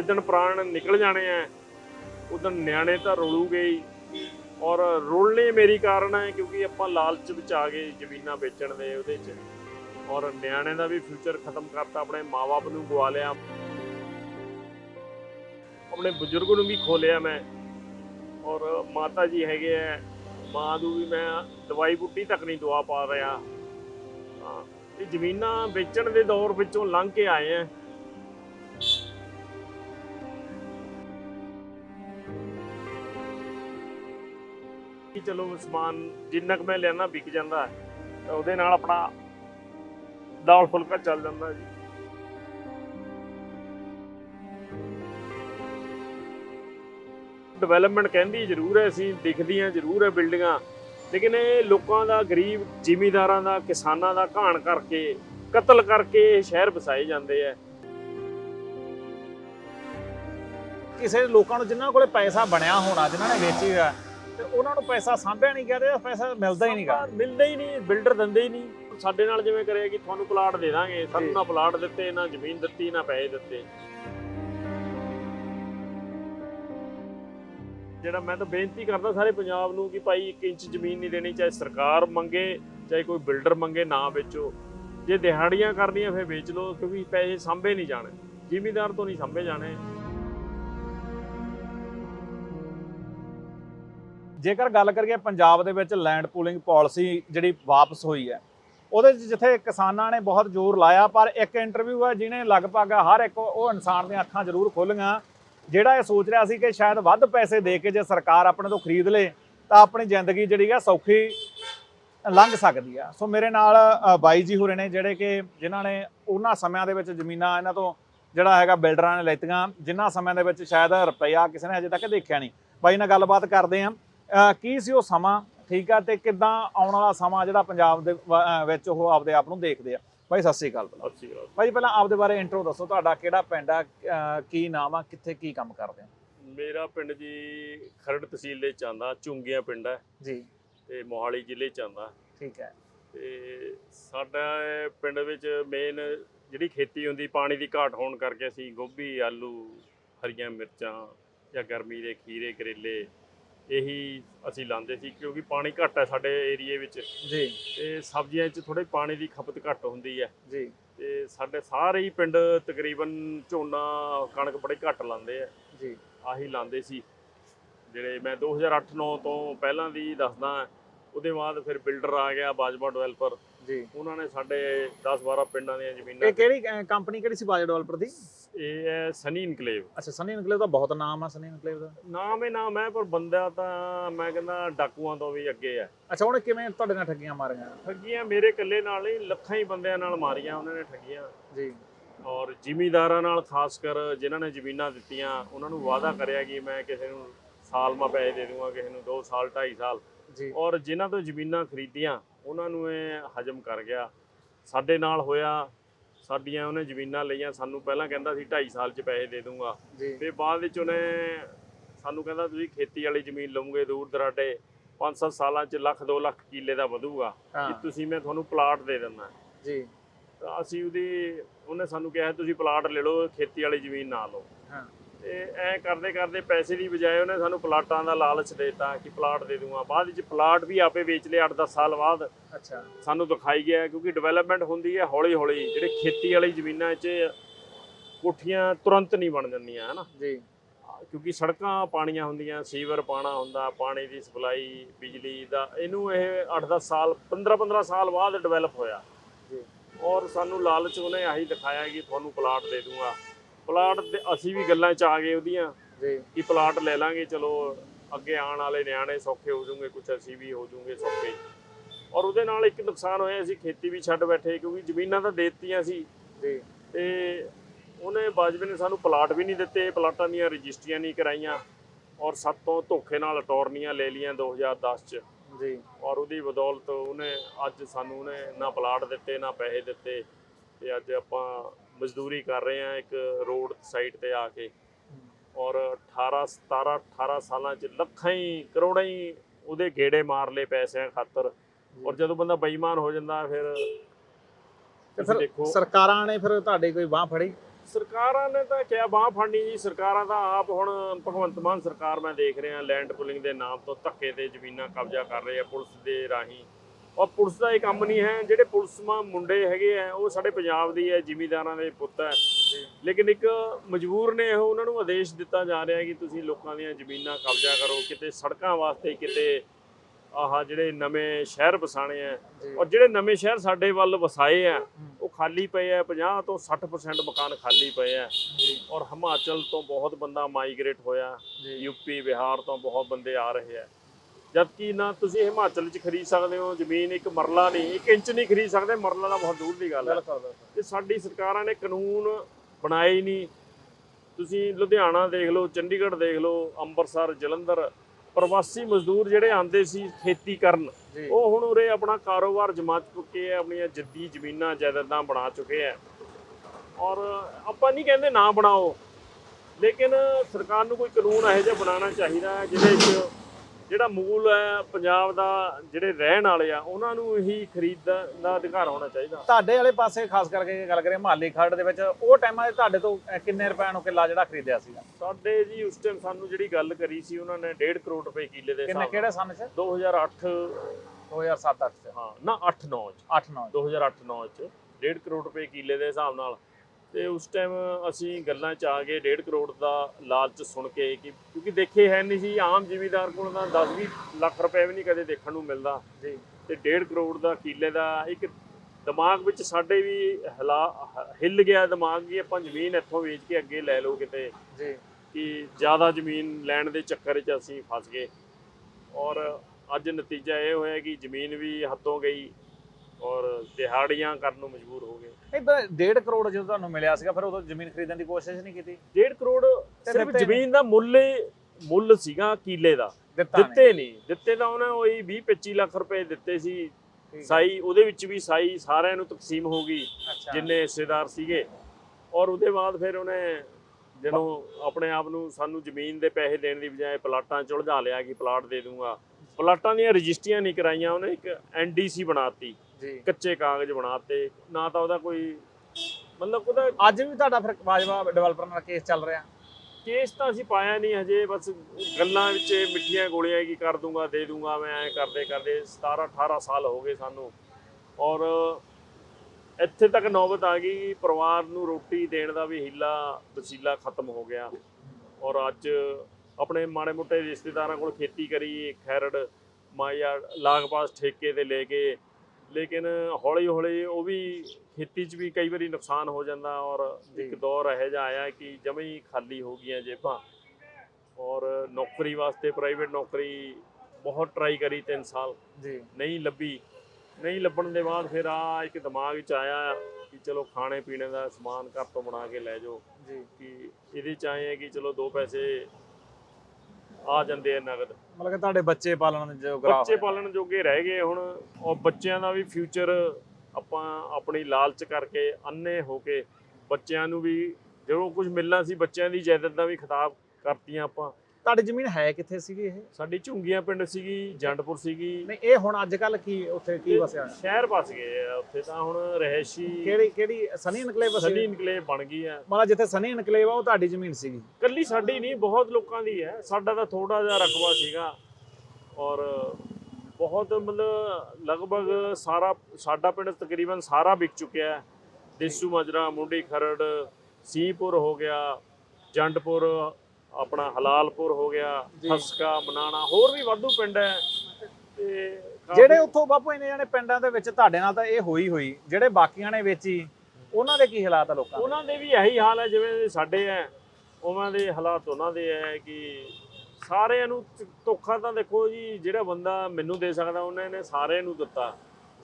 ਜਿੱਦਣ ਪ੍ਰਾਣ ਨਿਕਲ ਜਾਣੇ ਆ, ਉਦੋਂ ਨਿਆਣੇ ਤਾਂ ਰੋਲੂਗੇ ਹੀ। ਔਰ ਰੋਲਣੇ ਮੇਰੀ ਕਾਰਨ ਹੈ ਕਿਉਂਕਿ ਆਪਾਂ ਲਾਲਚ ਵਿੱਚ ਆ ਗਏ ਜ਼ਮੀਨਾਂ ਵੇਚਣ ਦੇ ਉਹਦੇ 'ਚ। ਔਰ ਨਿਆਣੇ ਦਾ ਵੀ ਫਿਊਚਰ ਖਤਮ ਕਰਤਾ, ਆਪਣੇ ਮਾਪੇ ਨੂੰ ਗਵਾ ਲਿਆ। ਆਪਣੇ ਬਜ਼ੁਰਗ ਨੂੰ ਵੀ ਖੋਲਿਆ ਮੈਂ। ਔਰ ਮਾਤਾ ਜੀ ਹੈਗੇ ਆ, ਮਾਂ ਨੂੰ ਵੀ ਮੈਂ ਦਵਾਈ ਬੁੱਟੀ ਤੱਕ ਨਹੀਂ ਦਵਾ ਪਾ ਰਿਹਾ। ਇਹ ਜ਼ਮੀਨਾਂ ਵੇਚਣ ਦੇ ਦੌਰ ਵਿੱਚੋਂ ਲੰਘ ਕੇ ਆਏ ਆ। ਕਿ ਚਲੋ ਸਮਾਨ ਜਿੰਨਾ ਕੁ ਮੈਂ ਲਿਆਣਾ ਵਿਕ ਜਾਂਦਾ ਹੈ, ਤਾਂ ਉਹਦੇ ਨਾਲ ਆਪਣਾ ਦਾਲ ਫੁਲਕਾ ਚੱਲ ਜਾਂਦਾ ਜੀ। ਡਿਵੈਲਪਮੈਂਟ ਕਹਿੰਦੀ ਜ਼ਰੂਰ ਹੈ ਅਸੀਂ ਦਿਖਦੀਆਂ ਜ਼ਰੂਰ ਹੈ ਬਿਲਡਿੰਗਾਂ ਲੇਕਿਨ ਇਹ ਲੋਕਾਂ ਦਾ ਗਰੀਬ ਜ਼ਿਮੀਂਦਾਰਾਂ ਦਾ ਕਿਸਾਨਾਂ ਦਾ ਘਾਣ ਕਰਕੇ ਕਤਲ ਕਰਕੇ ਇਹ ਸ਼ਹਿਰ ਵਸਾਏ ਜਾਂਦੇ ਆ। ਕਿਸੇ ਲੋਕਾਂ ਨੂੰ ਜਿਨ੍ਹਾਂ ਕੋਲੇ ਪੈਸਾ ਬਣਿਆ ਹੋਣਾ ਜਿਨ੍ਹਾਂ ਨੇ ਵੇਚੀ ਹੋਇਆ ਤੇ ਉਹਨਾਂ ਨੂੰ ਪੈਸਾ ਸਾਂਭਿਆ ਨਹੀਂ ਗਿਆ ਤੇ ਪੈਸਾ ਮਿਲਦਾ ਹੀ ਨਹੀਂਗਾ ਮਿਲਦਾ ਹੀ ਨਹੀਂ ਬਿਲਡਰ ਦਿੰਦੇ ਹੀ ਨਹੀਂ। ਸਾਡੇ ਨਾਲ ਜਿਵੇਂ ਕਰਿਆ ਕਿ ਤੁਹਾਨੂੰ ਪਲਾਟ ਦੇ ਦਾਂਗੇ। ਸਾਨੂੰ ਨਾ ਪਲਾਟ ਦਿੱਤੇ ਨਾ ਜ਼ਮੀਨ ਦਿੱਤੀ ਨਾ ਪੈਸੇ ਦਿੱਤੇ। ਜਿਹੜਾ ਮੈਂ ਤਾਂ ਬੇਨਤੀ ਕਰਦਾ ਸਾਰੇ ਪੰਜਾਬ ਨੂੰ ਕਿ ਭਾਈ 1 ਇੰਚ ਜ਼ਮੀਨ ਨਹੀਂ ਦੇਣੀ ਚਾਹੇ ਸਰਕਾਰ ਮੰਗੇ ਚਾਹੇ ਕੋਈ ਬਿਲਡਰ ਮੰਗੇ ਨਾ ਵੇਚੋ। ਜੇ ਦਿਹਾੜੀਆਂ ਕਰਨੀਆਂ ਫਿਰ ਵੇਚ ਲਓ ਕਿਉਂਕਿ ਪੈਸੇ ਸਾਂਭੇ ਨਹੀਂ ਜਾਣੇ। ਜ਼ਿਮੀਂਦਾਰ ਤੋਂ ਨਹੀਂ ਸਾਂਭੇ ਜਾਣੇ। ਜੇਕਰ ਗੱਲ ਕਰੀਏ ਪੰਜਾਬ ਦੇ ਵਿੱਚ ਲੈਂਡ ਪੂਲਿੰਗ ਪਾਲਿਸੀ ਜਿਹੜੀ ਵਾਪਸ ਹੋਈ ਹੈ, ਉਹਦੇ 'ਚ ਜਿੱਥੇ ਕਿਸਾਨਾਂ ਨੇ ਬਹੁਤ ਜ਼ੋਰ ਲਾਇਆ, ਪਰ ਇੱਕ ਇੰਟਰਵਿਊ ਹੈ ਜਿਹਨੇ ਲਗਭਗ ਹਰ ਇੱਕ ਉਹ ਇਨਸਾਨ ਦੀਆਂ ਅੱਖਾਂ ਜ਼ਰੂਰ ਖੁੱਲੀਆਂ, ਜਿਹੜਾ ਇਹ ਸੋਚ ਰਿਹਾ ਸੀ ਕਿ ਸ਼ਾਇਦ ਵੱਧ ਪੈਸੇ ਦੇ ਕੇ ਜੇ ਸਰਕਾਰ ਆਪਣੇ ਤੋਂ ਖਰੀਦ ਲੇ, ਤਾਂ ਆਪਣੀ ਜ਼ਿੰਦਗੀ ਜਿਹੜੀ ਆ ਸੌਖੀ ਲੰਘ ਸਕਦੀ ਆ ਸੋ ਮੇਰੇ ਨਾਲ ਬਾਈ ਜੀ ਹੋਰੇ ਨੇ ਜਿਹੜੇ ਕਿ ਜਿਨ੍ਹਾਂ ਨੇ ਉਹਨਾਂ ਸਮਿਆਂ ਦੇ ਵਿੱਚ ਜ਼ਮੀਨਾਂ ਇਹਨਾਂ ਤੋਂ ਜਿਹੜਾ ਹੈਗਾ ਬਿਲਡਰਾਂ ਨੇ ਲੈਤੀਆਂ, ਜਿਨ੍ਹਾਂ ਸਮਿਆਂ ਦੇ ਵਿੱਚ ਸ਼ਾਇਦ ਰੁਪਇਆ ਕਿਸੇ ਨੇ ਅਜੇ ਤੱਕ ਦੇਖਿਆ ਨਹੀਂ। ਬਾਈ ਨਾਲ ਗੱਲਬਾਤ ਕਰਦੇ ਆਂ ਕੀ ਸੀ ਉਹ ਸਮਾਂ? ਠੀਕ ਆ ਤੇ ਕਿੱਦਾਂ ਆਉਣ ਵਾਲਾ ਸਮਾਂ ਜਿਹੜਾ ਪੰਜਾਬ ਦੇ ਵਿੱਚ ਉਹ ਆਪਦੇ ਆਪ ਨੂੰ ਦੇਖਦੇ ਆ? ਬਾਈ ਸਤਿ ਸ੍ਰੀ ਅਕਾਲ ਪਹਿਲਾਂ। ਅੱਛੀ ਗੱਲ ਬਾਈ ਪਹਿਲਾਂ ਆਪਦੇ ਬਾਰੇ ਇੰਟਰੋ ਦੱਸੋ ਤੁਹਾਡਾ ਕਿਹੜਾ ਪਿੰਡ ਆ ਕੀ ਨਾਮ ਆ ਕਿੱਥੇ ਕੀ ਕੰਮ ਕਰਦੇ ਆ? ਮੇਰਾ ਪਿੰਡ ਜੀ ਖਰੜ ਤਹਿਸੀਲ ਦੇ ਚ ਆਉਂਦਾ ਚੁੰਗੀਆਂ ਪਿੰਡ ਹੈ ਜੀ। ਤੇ ਮੋਹਾਲੀ ਜ਼ਿਲ੍ਹੇ ਚ ਆਉਂਦਾ। ਠੀਕ ਹੈ। ਤੇ ਸਾਡਾ ਪਿੰਡ ਵਿੱਚ ਮੇਨ ਜਿਹੜੀ ਖੇਤੀ ਹੁੰਦੀ ਪਾਣੀ ਦੀ ਘਾਟ ਹੋਣ ਕਰਕੇ ਅਸੀਂ ਗੋਭੀ ਆਲੂ ਹਰੀਆਂ ਮਿਰਚਾਂ ਜਾਂ ਗਰਮੀ ਦੇ ਖੀਰੇ ਕਰੇਲੇ ਇਹੀ ਅਸੀਂ ਲਾਉਂਦੇ ਸੀ ਕਿਉਂਕਿ ਪਾਣੀ ਘੱਟ ਹੈ ਸਾਡੇ ਏਰੀਏ ਵਿੱਚ। ਜੀ। ਤੇ ਸਬਜ਼ੀਆਂ 'ਚ ਥੋੜੀ ਪਾਣੀ ਦੀ ਖਪਤ ਘੱਟ ਹੁੰਦੀ ਹੈ। ਜੀ। ਤੇ ਸਾਡੇ ਸਾਰੇ ਹੀ ਪਿੰਡ ਤਕਰੀਬਨ ਝੋਨਾ ਕਣਕ ਬੜੇ ਘੱਟ ਲਾਉਂਦੇ ਆ। ਜੀ। ਆਹੀ ਲਾਉਂਦੇ ਸੀ। ਜਿਹੜੇ ਮੈਂ 2008-9 ਤੋਂ ਪਹਿਲਾਂ ਦੀ ਦੱਸਦਾ ਉਹਦੇ ਬਾਅਦ ਫਿਰ ਬਿਲਡਰ ਆ ਗਿਆ ਬਾਜਵਾ ਡਿਵੈਲਪਰ। ਜੀ। ਉਹਨਾਂ ਨੇ ਸਾਡੇ 10-12 ਪਿੰਡਾਂ ਦੀਆਂ ਜ਼ਮੀਨਾਂ ਇਹ ਕਿਹੜੀ ਕੰਪਨੀ ਕਿਹੜੀ ਸੀ ਬਾਜਾ ਡਿਵੈਲਪਰ ਦੀ? ਇਹ ਹੈ ਸਨੀ ਇਨਕਲੇਵ। ਅੱਛਾ ਸਨੀ ਇਨਕਲੇਵ ਦਾ ਬਹੁਤ ਨਾਮ ਆ ਸਨੀ ਇਨਕਲੇਵ ਦਾ। ਨਾਮ ਇਹ ਨਾਮ ਹੈ ਪਰ ਬੰਦਾ ਤਾਂ ਮੈਂ ਕਹਿੰਦਾ ਡਾਕੂਆਂ ਤੋਂ ਵੀ ਅੱਗੇ ਹੈ। ਅੱਛਾ ਉਹਨੇ ਕਿਵੇਂ ਤੁਹਾਡੇ ਨਾਲ ਠੱਗੀਆਂ ਮਾਰੀਆਂ? ਠੱਗੀਆਂ ਮੇਰੇ ਇਕੱਲੇ ਨਾਲ ਨਹੀਂ ਲੱਖਾਂ ਹੀ ਬੰਦਿਆਂ ਨਾਲ ਮਾਰੀਆਂ ਉਹਨਾਂ ਨੇ ਠੱਗੀਆਂ। ਜੀ। ਔਰ ਜ਼ਿਮੀਂਦਾਰਾਂ ਨਾਲ ਖਾਸ ਕਰ ਜਿਨ੍ਹਾਂ ਨੇ ਜ਼ਮੀਨਾਂ ਦਿੱਤੀਆਂ ਉਹਨਾਂ ਨੂੰ ਵਾਅਦਾ ਕਰਿਆ ਕਿ ਮੈਂ ਕਿਸੇ ਨੂੰ ਸਾਲ ਮਾ ਪੈਸੇ ਦੇ ਦੂੰਗਾ ਕਿਸੇ ਨੂੰ 2 ਸਾਲ 2.5 ਸਾਲ। ਔਰ ਜਿਨ੍ਹਾਂ ਤੋਂ ਜ਼ਮੀਨਾਂ ਖਰੀਦੀਆਂ ਉਹਨਾਂ ਨੂੰ ਇਹ ਹਜਮ ਕਰ ਗਿਆ। ਸਾਡੇ ਨਾਲ ਹੋਇਆ ਸਾਡੀਆਂ ਉਹਨੇ ਜ਼ਮੀਨਾਂ ਲਈਆਂ ਸਾਨੂੰ ਪਹਿਲਾਂ ਕਹਿੰਦਾ ਸੀ 2.5 ਸਾਲ 'ਚ ਪੈਸੇ ਦੇ ਦੂੰਗਾ। ਤੇ ਬਾਅਦ ਵਿੱਚ ਉਹਨੇ ਸਾਨੂੰ ਕਹਿੰਦਾ ਤੁਸੀਂ ਖੇਤੀ ਵਾਲੀ ਜ਼ਮੀਨ ਲਵੋਗੇ ਦੂਰ ਦਰਾਡੇ 5-7 ਸਾਲਾਂ 'ਚ ਲੱਖ 2 ਲੱਖ ਕਿੱਲੇ ਦਾ ਵਧੂਗਾ। ਕਿ ਤੁਸੀਂ ਮੈਂ ਤੁਹਾਨੂੰ ਪਲਾਟ ਦੇ ਦਿੰਦਾ। ਜੀ। ਤਾਂ ਅਸੀਂ ਉਹਦੀ ਉਹਨੇ ਸਾਨੂੰ ਕਿਹਾ ਤੁਸੀਂ ਪਲਾਟ ਲੈ ਲਓ ਖੇਤੀ ਵਾਲੀ ਜ਼ਮੀਨ ਨਾ ਲਓ। ਹਾਂ। ਤੇ ਐ ਕਰਦੇ ਕਰਦੇ ਪੈਸੇ ਦੀ ਬਜਾਏ ਉਹਨੇ ਸਾਨੂੰ ਪਲਾਟਾਂ ਦਾ ਲਾਲਚ ਦੇਤਾ ਕਿ ਪਲਾਟ ਦੇ ਦੂੰਗਾ। ਬਾਅਦ ਵਿੱਚ ਪਲਾਟ ਵੀ ਆਪੇ ਵੇਚ ਲਿਆ 8-10 ਸਾਲ ਬਾਅਦ। ਅੱਛਾ। ਸਾਨੂੰ ਦਿਖਾਈ ਗਿਆ ਕਿਉਂਕਿ ਡਿਵੈਲਪਮੈਂਟ ਹੁੰਦੀ ਹੈ ਹੌਲੀ ਹੌਲੀ ਜਿਹੜੇ ਖੇਤੀ ਵਾਲੀ ਜ਼ਮੀਨਾਂ 'ਚ ਕੋਠੀਆਂ ਤੁਰੰਤ ਨਹੀਂ ਬਣ ਜਾਂਦੀਆਂ ਹਨਾ? ਜੀ। ਕਿਉਂਕਿ ਸੜਕਾਂ ਪਾਣੀਆਂ ਹੁੰਦੀਆਂ ਸੀਵਰ ਪਾਣਾ ਹੁੰਦਾ ਪਾਣੀ ਦੀ ਸਪਲਾਈ ਬਿਜਲੀ ਦਾ। ਇਹਨੂੰ ਇਹ 8-10 ਸਾਲ 15-15 ਸਾਲ ਬਾਅਦ ਡਿਵੈਲਪ ਹੋਇਆ। ਜੀ। ਔਰ ਸਾਨੂੰ ਲਾਲਚ ਉਹਨੇ ਆਹੀ ਦਿਖਾਇਆ ਕਿ ਤੁਹਾਨੂੰ ਪਲਾਟ ਦੇ ਦੂੰਗਾ। ਪਲਾਟ ਦੇ ਅਸੀਂ ਵੀ ਗੱਲਾਂ 'ਚ ਆ ਗਏ ਉਹਦੀਆਂ ਜੀ। ਕਿ ਪਲਾਟ ਲੈ ਲਾਂਗੇ ਚਲੋ ਅੱਗੇ ਆਉਣ ਵਾਲੇ ਨਿਆਣੇ ਸੌਖੇ ਹੋ ਜਾਣਗੇ ਕੁਝ ਅਸੀਂ ਵੀ ਹੋ ਜਾਵਾਂਗੇ ਸੌਖੇ। ਔਰ ਉਹਦੇ ਨਾਲ ਇੱਕ ਨੁਕਸਾਨ ਹੋਇਆ ਅਸੀਂ ਖੇਤੀ ਵੀ ਛੱਡ ਬੈਠੇ ਕਿਉਂਕਿ ਜ਼ਮੀਨਾਂ ਤਾਂ ਦੇ ਦਿੱਤੀਆਂ ਸੀ। ਜੀ। ਤੇ ਉਹਨੇ ਬਾਜਵੇ ਨੇ ਸਾਨੂੰ ਪਲਾਟ ਵੀ ਨਹੀਂ ਦਿੱਤੇ ਪਲਾਟਾਂ ਦੀਆਂ ਰਜਿਸਟਰੀਆਂ ਨਹੀਂ ਕਰਾਈਆਂ ਔਰ ਸਾਤੋਂ ਧੋਖੇ ਨਾਲ ਅਟਾਰਨੀਆਂ ਲੈ ਲੀਆਂ 2010 ਚ। ਜੀ। ਔਰ ਉਹਦੀ ਬਦੌਲਤ ਉਹਨੇ ਅੱਜ ਸਾਨੂੰ ਉਹਨੇ ਨਾ ਪਲਾਟ ਦਿੱਤੇ ਨਾ ਪੈਸੇ ਦਿੱਤੇ ਤੇ ਅੱਜ ਆਪਾਂ ਮਜ਼ਦੂਰੀ ਕਰ ਰਹੇ ਹਾਂ ਇੱਕ ਰੋਡ ਸਾਈਡ ਤੇ ਆ ਕੇ। ਔਰ 18 17 18 ਸਾਲਾਂ ਚ ਲੱਖਾਂ ਹੀ ਕਰੋੜਾਂ ਹੀ ਉਹਦੇ ਗੇੜੇ ਮਾਰ ਲਏ ਪੈਸਿਆਂ ਖਾਤਰ। ਔਰ ਜਦੋਂ ਬੰਦਾ ਬੇਈਮਾਨ ਹੋ ਜਾਂਦਾ ਫਿਰ ਤੇ ਫਿਰ ਸਰਕਾਰਾਂ ਨੇ ਫਿਰ ਤੁਹਾਡੇ ਕੋਈ ਬਾਹ ਫੜੀ? ਸਰਕਾਰਾਂ ਨੇ ਤਾਂ ਕਿਹਾ ਬਾਹ ਫੜਨੀ ਜੀ। ਸਰਕਾਰਾਂ ਤਾਂ ਆਪ ਹੁਣ ਭਗਵੰਤ ਮਾਨ ਸਰਕਾਰ ਮੈਂ ਦੇਖ ਰਿਹਾ ਲੈਂਡ ਪੁਲਿੰਗ ਦੇ ਨਾਮ ਤੋਂ ਧੱਕੇ ਤੇ ਜ਼ਮੀਨਾਂ ਕਬਜ਼ਾ ਕਰ ਰਹੇ ਆ ਪੁਲਿਸ ਦੇ ਰਾਹੀਂ। ਔਰ ਪੁਲਿਸ ਦਾ ਇਹ ਕੰਮ ਨਹੀਂ ਹੈ। ਜਿਹੜੇ ਪੁਲਿਸ ਮਾ ਮੁੰਡੇ ਹੈਗੇ ਆ ਉਹ ਸਾਡੇ ਪੰਜਾਬ ਦੀ ਹੈ ਜ਼ਿਮੀਂਦਾਰਾਂ ਦੇ ਪੁੱਤ ਹੈ ਲੇਕਿਨ ਇੱਕ ਮਜਬੂਰ ਨੇ ਉਹ ਉਹਨਾਂ ਨੂੰ ਆਦੇਸ਼ ਦਿੱਤਾ ਜਾ ਰਿਹਾ ਹੈ ਕਿ ਤੁਸੀਂ ਲੋਕਾਂ ਦੀਆਂ ਜ਼ਮੀਨਾਂ ਕਬਜ਼ਾ ਕਰੋ ਕਿਤੇ ਸੜਕਾਂ ਵਾਸਤੇ ਕਿਤੇ ਆਹ ਜਿਹੜੇ ਨਵੇਂ ਸ਼ਹਿਰ ਵਸਾਣੇ ਆ। ਔਰ ਜਿਹੜੇ ਨਵੇਂ ਸ਼ਹਿਰ ਸਾਡੇ ਵੱਲ ਵਸਾਏ ਆ ਉਹ ਖਾਲੀ ਪਏ ਆ 50 ਤੋਂ 60% ਮਕਾਨ ਖਾਲੀ ਪਏ ਆ। ਔਰ ਹਿਮਾਚਲ ਤੋਂ ਬਹੁਤ ਬੰਦਾ ਮਾਈਗ੍ਰੇਟ ਹੋਇਆ। ਯੂਪੀ ਬਿਹਾਰ ਤੋਂ ਬਹੁਤ ਬੰਦੇ ਆ ਰਹੇ ਆ। ਜਦਕਿ ਨਾ ਤੁਸੀਂ ਹਿਮਾਚਲ 'ਚ ਖਰੀਦ ਸਕਦੇ ਹੋ ਜ਼ਮੀਨ ਇੱਕ ਮਰਲਾ ਨਹੀਂ ਇੱਕ ਇੰਚ ਨਹੀਂ ਖਰੀਦ ਸਕਦੇ ਮਰਲਾ ਦਾ ਬਹੁਤ ਦੂਰ ਦੀ ਗੱਲ ਹੈ। ਤੇ ਸਾਡੀ ਸਰਕਾਰਾਂ ਨੇ ਕਾਨੂੰਨ ਬਣਾਏ ਹੀ ਨਹੀਂ। ਤੁਸੀਂ ਲੁਧਿਆਣਾ ਦੇਖ ਲਓ ਚੰਡੀਗੜ੍ਹ ਦੇਖ ਲਓ ਅੰਮ੍ਰਿਤਸਰ ਜਲੰਧਰ ਪ੍ਰਵਾਸੀ ਮਜ਼ਦੂਰ ਜਿਹੜੇ ਆਂਦੇ ਸੀ ਖੇਤੀ ਕਰਨ। ਉਹ ਹੁਣ ਉਰੇ ਆਪਣਾ ਕਾਰੋਬਾਰ ਜਮਾ ਚੁੱਕੇ ਆ ਆਪਣੀਆਂ ਜੱਦੀ ਜ਼ਮੀਨਾਂ ਜਾਇਦਾਦਾਂ ਬਣਾ ਚੁੱਕੇ ਆ। ਔਰ ਆਪਾਂ ਨਹੀਂ ਕਹਿੰਦੇ ਨਾ ਬਣਾਓ ਲੇਕਿਨ ਸਰਕਾਰ ਨੂੰ ਕੋਈ ਕਾਨੂੰਨ ਇਹੋ ਜਿਹਾ ਬਣਾਉਣਾ ਚਾਹੀਦਾ ਹੈ ਜਿਹਦੇ ਵਿੱਚ ਜਿਹੜਾ ਮੂਲ ਹੈ ਪੰਜਾਬ ਦਾ ਜਿਹੜੇ ਰਹਿਣ ਵਾਲੇ ਆ ਉਹਨਾਂ ਨੂੰ ਹੀ ਖਰੀਦਣ ਦਾ ਅਧਿਕਾਰ ਹੋਣਾ ਚਾਹੀਦਾ। ਤੁਹਾਡੇ ਵਾਲੇ ਪਾਸੇ ਖਾਸ ਕਰਕੇ ਗੱਲ ਕਰੀਏ ਮਾਲੀ ਖਰੜ ਦੇ ਵਿੱਚ ਉਹ ਟਾਈਮਾਂ 'ਚ ਤੁਹਾਡੇ ਤੋਂ ਕਿੰਨੇ ਰੁਪਏ ਨੂੰ ਕਿੱਲਾ ਜਿਹੜਾ ਖਰੀਦਿਆ ਸੀਗਾ? ਸਾਡੇ ਜੀ ਉਸ ਟਾਈਮ ਸਾਨੂੰ ਜਿਹੜੀ ਗੱਲ ਕਰੀ ਸੀ ਉਹਨਾਂ ਨੇ 1.5 ਕਰੋੜ ਰੁਪਏ ਕਿੱਲੇ ਦੇ ਕਿੰਨੇ ਕਿਹੜੇ ਸੰਨ 'ਚ? 2008 2007 8 'ਚ। ਹਾਂ ਨਾ 8 9 ਚ। 8 9 2008 9 ਚ। 1.5 ਕਰੋੜ ਰੁਪਏ ਕਿੱਲੇ ਦੇ ਹਿਸਾਬ ਨਾਲ। ਤੇ ਉਸ ਟਾਈਮ ਅਸੀਂ ਗੱਲਾਂ ਚ ਆ ਗਏ 1.5 ਕਰੋੜ ਦਾ ਲਾਲਚ ਸੁਣ ਕੇ ਕਿ ਕਿਉਂਕਿ ਦੇਖੇ ਹੈ ਨਹੀਂ ਸੀ ਆਮ ਜ਼ਿਮੀਦਾਰ ਕੋਲ ਤਾਂ 10 20 ਲੱਖ ਰੁਪਏ ਵੀ ਨਹੀਂ ਕਦੇ ਦੇਖਣ ਨੂੰ ਮਿਲਦਾ। ਜੀ। ਤੇ 1.5 ਕਰੋੜ ਦਾ ਕਿੱਲੇ ਦਾ ਇੱਕ ਦਿਮਾਗ ਵਿੱਚ ਸਾਡੇ ਵੀ ਹਿਲਾ ਹਿੱਲ ਗਿਆ ਦਿਮਾਗ ਕਿ ਆਪਾਂ ਜ਼ਮੀਨ ਇੱਥੋਂ ਵੇਚ ਕੇ ਅੱਗੇ ਲੈ ਲਓ ਕਿਤੇ। ਜੀ। ਕਿ ਜ਼ਿਆਦਾ ਜ਼ਮੀਨ ਲੈਣ ਦੇ ਚੱਕਰ 'ਚ ਅਸੀਂ ਫਸ ਗਏ। ਔਰ ਅੱਜ ਨਤੀਜਾ ਇਹ ਹੋਇਆ ਕਿ ਜ਼ਮੀਨ ਵੀ ਹੱਥੋਂ ਗਈ। ਔਰ ਦਿਹਾੜੀਆਂ ਕਰਨ ਨੂੰ ਮਜਬੂਰ ਹੋ ਗਏ। ਇਹ ਤਾਂ 1.5 ਕਰੋੜ ਜਦੋਂ ਤੁਹਾਨੂੰ ਮਿਲਿਆ ਸੀਗਾ ਫਿਰ ਉਦੋਂ ਜ਼ਮੀਨ ਖਰੀਦਣ ਦੀ ਕੋਸ਼ਿਸ਼ ਨਹੀਂ ਕੀਤੀ? 1.5 ਕਰੋੜ ਸਿਰਫ ਜ਼ਮੀਨ ਦਾ ਮੁੱਲ ਮੁੱਲ ਸੀਗਾ ਕੀਲੇ ਦਾ। ਦਿੱਤਾ ਨਹੀਂ। ਦਿੱਤੇ ਨਹੀਂ ਤਾਂ ਉਹਨੇ ਉਹੀ 20 25 ਲੱਖ ਰੁਪਏ ਦਿੱਤੇ ਸੀ। ਸਾਈ ਉਹਦੇ ਵਿੱਚ ਵੀ ਸਾਈ ਸਾਰਿਆਂ ਨੂੰ ਤਕਸੀਮ ਹੋ ਗਈ ਜਿੰਨੇ ਹਿੱਸੇਦਾਰ ਸੀਗੇ। ਔਰ ਉਹਦੇ ਬਾਅਦ ਫਿਰ ਉਹਨੇ ਜਦੋਂ ਆਪਣੇ ਆਪ ਨੂੰ ਸਾਨੂੰ ਜ਼ਮੀਨ ਦੇ ਪੈਸੇ ਦੇਣ ਦੀ ਬਜਾਏ ਪਲਾਟਾਂ 'ਚ ਉਲਝਾ ਲਿਆ ਕਿ ਪਲਾਟ ਦੇ ਦੂੰਗਾ। ਪਲਾਟਾਂ ਦੀਆਂ ਰਜਿਸਟਰੀਆਂ ਨਹੀਂ ਕਰਾਈਆਂ ਉਹਨੇ ਇੱਕ ਐਨਡੀਸੀ ਬਣਾਤੀ ਕੱਚੇ ਕਾਗਜ਼ ਬਣਾਤੇ ਨਾ ਤਾਂ ਉਹਦਾ ਕੋਈ ਮਤਲਬ ਉਹਦਾ ਅੱਜ ਵੀ ਤੁਹਾਡਾ ਫਿਰ ਬਾਜਵਾ ਡਿਵੈਲਪਰ ਨਾਲ ਕੇਸ ਚੱਲ ਰਿਹਾ? ਕੇਸ ਤਾਂ ਅਸੀਂ ਪਾਇਆ ਨਹੀਂ ਹਜੇ ਬਸ ਗੱਲਾਂ ਵਿੱਚ ਮਿੱਠੀਆਂ ਗੋਲੀਆਂ ਕੀ ਕਰ ਦੂੰਗਾ ਦੇ ਦੂੰਗਾ ਮੈਂ ਐ ਕਰਦੇ ਕਰਦੇ 17 18 ਸਾਲ ਹੋ ਗਏ ਸਾਨੂੰ। ਔਰ ਇੱਥੇ ਤੱਕ ਨੌਬਤ ਆ ਗਈ ਪਰਿਵਾਰ ਨੂੰ ਰੋਟੀ ਦੇਣ ਦਾ ਵੀ ਹੀਲਾ ਵਸੀਲਾ ਖਤਮ ਹੋ ਗਿਆ। ਔਰ ਅੱਜ ਆਪਣੇ ਮਾੜੇ ਮੋਟੇ ਰਿਸ਼ਤੇਦਾਰਾਂ ਕੋਲ ਖੇਤੀ ਕਰੀ ਖੈਰੜ ਮਾਇਆ ਲਾਗਪਾਸ ਠੇਕੇ ਤੇ ਲੈ ਕੇ ਲੇਕਿਨ ਹੌਲੀ ਹੌਲੀ ਉਹ ਵੀ ਖੇਤੀ 'ਚ ਵੀ ਕਈ ਵਾਰੀ ਨੁਕਸਾਨ ਹੋ ਜਾਂਦਾ ਔਰ ਇੱਕ ਦੌਰ ਇਹੋ ਜਿਹਾ ਆਇਆ ਕਿ ਜਮੇ ਹੀ ਖਾਲੀ ਹੋ ਗਈਆਂ ਜੇਬਾਂ ਔਰ ਨੌਕਰੀ ਵਾਸਤੇ ਪ੍ਰਾਈਵੇਟ ਨੌਕਰੀ ਬਹੁਤ ਟਰਾਈ ਕਰੀ 3 ਸਾਲ। ਜੀ। ਨਹੀਂ ਲੱਭੀ। ਨਹੀਂ ਲੱਭਣ ਦੇ ਬਾਅਦ ਫਿਰ ਆ ਇੱਕ ਦਿਮਾਗ 'ਚ ਆਇਆ ਕਿ ਚਲੋ ਖਾਣੇ ਪੀਣੇ ਦਾ ਸਮਾਨ ਘਰ ਤੋਂ ਬਣਾ ਕੇ ਲੈ ਜਾਓ। ਜੀ। ਕਿ ਇਹਦੇ 'ਚ ਆਏ ਆ ਕਿ ਚਲੋ ਦੋ ਪੈਸੇ ਆ ਜਾਂਦੇ ਆ ਨਗਦ। ਮਤਲਬ ਕਿ ਤੁਹਾਡੇ ਬੱਚੇ ਪਾਲਣ ਦੇ ਜੋ ਗ੍ਰਾਹ ਬੱਚੇ ਪਾਲਣ ਜੋਗੇ ਰਹਿ ਗਏ ਹੁਣ ਉਹ ਬੱਚਿਆਂ ਦਾ ਵੀ ਫਿਊਚਰ ਆਪਾਂ ਆਪਣੀ ਲਾਲਚ ਕਰਕੇ ਅੰਨੇ ਹੋ ਕੇ ਬੱਚਿਆਂ ਨੂੰ ਵੀ ਜਦੋਂ ਕੁਝ ਮਿਲਣਾ ਸੀ ਬੱਚਿਆਂ ਦੀ ਜਾਇਦਾਦਾਂ ਵੀ ਖਿਤਾਬ ਕਰਤੀਆਂ ਆਪਾਂ। ਤੁਹਾਡੀ ਜ਼ਮੀਨ ਹੈ ਕਿੱਥੇ ਸੀਗੀ ਇਹ? ਸਾਡੀ ਝੁੰਗੀਆਂ ਪਿੰਡ ਸੀਗੀ ਜੰਡਪੁਰ ਸੀਗੀ। ਨਹੀਂ ਇਹ ਹੁਣ ਅੱਜ ਕੱਲ ਕੀ ਉੱਥੇ ਕੀ ਵਸਿਆ? ਸ਼ਹਿਰ ਬਸ ਗਏ ਆ ਉੱਥੇ ਤਾਂ ਹੁਣ ਰਹਿਸ਼ੀ ਕਿਹੜੀ ਕਿਹੜੀ ਸਨੀ ਇਨਕਲੇਵ ਸਨੀ ਵਸੀ ਇਨਕਲੇਵ ਬਣ ਗਈ ਆ। ਮਤਲਬ ਜਿੱਥੇ ਸਨੀ ਇਨਕਲੇਵ ਆ ਉਹ ਤੁਹਾਡੀ ਜ਼ਮੀਨ ਸੀਗੀ। ਕੱਲੀ ਸਾਡੀ ਨਹੀਂ ਬਹੁਤ ਲੋਕਾਂ ਦੀ ਹੈ ਸਾਡਾ ਤਾਂ ਥੋੜਾ ਜਿਹਾ ਰਕਬਾ ਸੀਗਾ। ਔਰ ਬਹੁਤ ਮਤਲਬ ਲਗਭਗ ਸਾਰਾ ਸਾਡਾ ਪਿੰਡ ਤਕਰੀਬਨ ਸਾਰਾ ਵਿਕ ਚੁੱਕਿਆ ਹੈ। ਦੇਸੂ ਮਜਰਾ ਮੁੰਡੀ ਖਰੜ ਸੀਪੁਰ ਹੋ ਗਿਆ ਜੰਡਪੁਰ ਆਪਣਾ ਹਲਾਲਪੁਰ ਹੋ ਗਿਆ ਹਸਕਾ ਮਨਾਣਾ ਹੋਰ ਵੀ ਵਾਧੂ ਪਿੰਡ ਹੈ। ਤੇ ਜਿਹੜੇ ਉੱਥੋਂ ਬਾਪੂ ਇਹਨੇ ਜਾਣੇ ਪਿੰਡਾਂ ਦੇ ਵਿੱਚ ਤੁਹਾਡੇ ਨਾਲ ਤਾਂ ਇਹ ਹੋਈ ਹੋਈ ਜਿਹੜੇ ਬਾਕੀਆਂ ਨੇ ਵੇਚੀ ਉਹਨਾਂ ਦੇ ਕੀ ਹਾਲਾਤ ਆ ਲੋਕਾਂ ਦੇ? ਉਹਨਾਂ ਦੇ ਵੀ ਇਹੀ ਹਾਲ ਹੈ ਜਿਵੇਂ ਸਾਡੇ ਹੈ ਉਹਨਾਂ ਦੇ ਹਾਲਾਤ ਉਹਨਾਂ ਦੇ ਹੈ ਕਿ ਸਾਰਿਆਂ ਨੂੰ ਧੋਖਾ ਤਾਂ ਦੇਖੋ ਜੀ ਜਿਹੜਾ ਬੰਦਾ ਮੈਨੂੰ ਦੇ ਸਕਦਾ ਉਹਨੇ ਨੇ ਸਾਰਿਆਂ ਨੂੰ ਦਿੱਤਾ।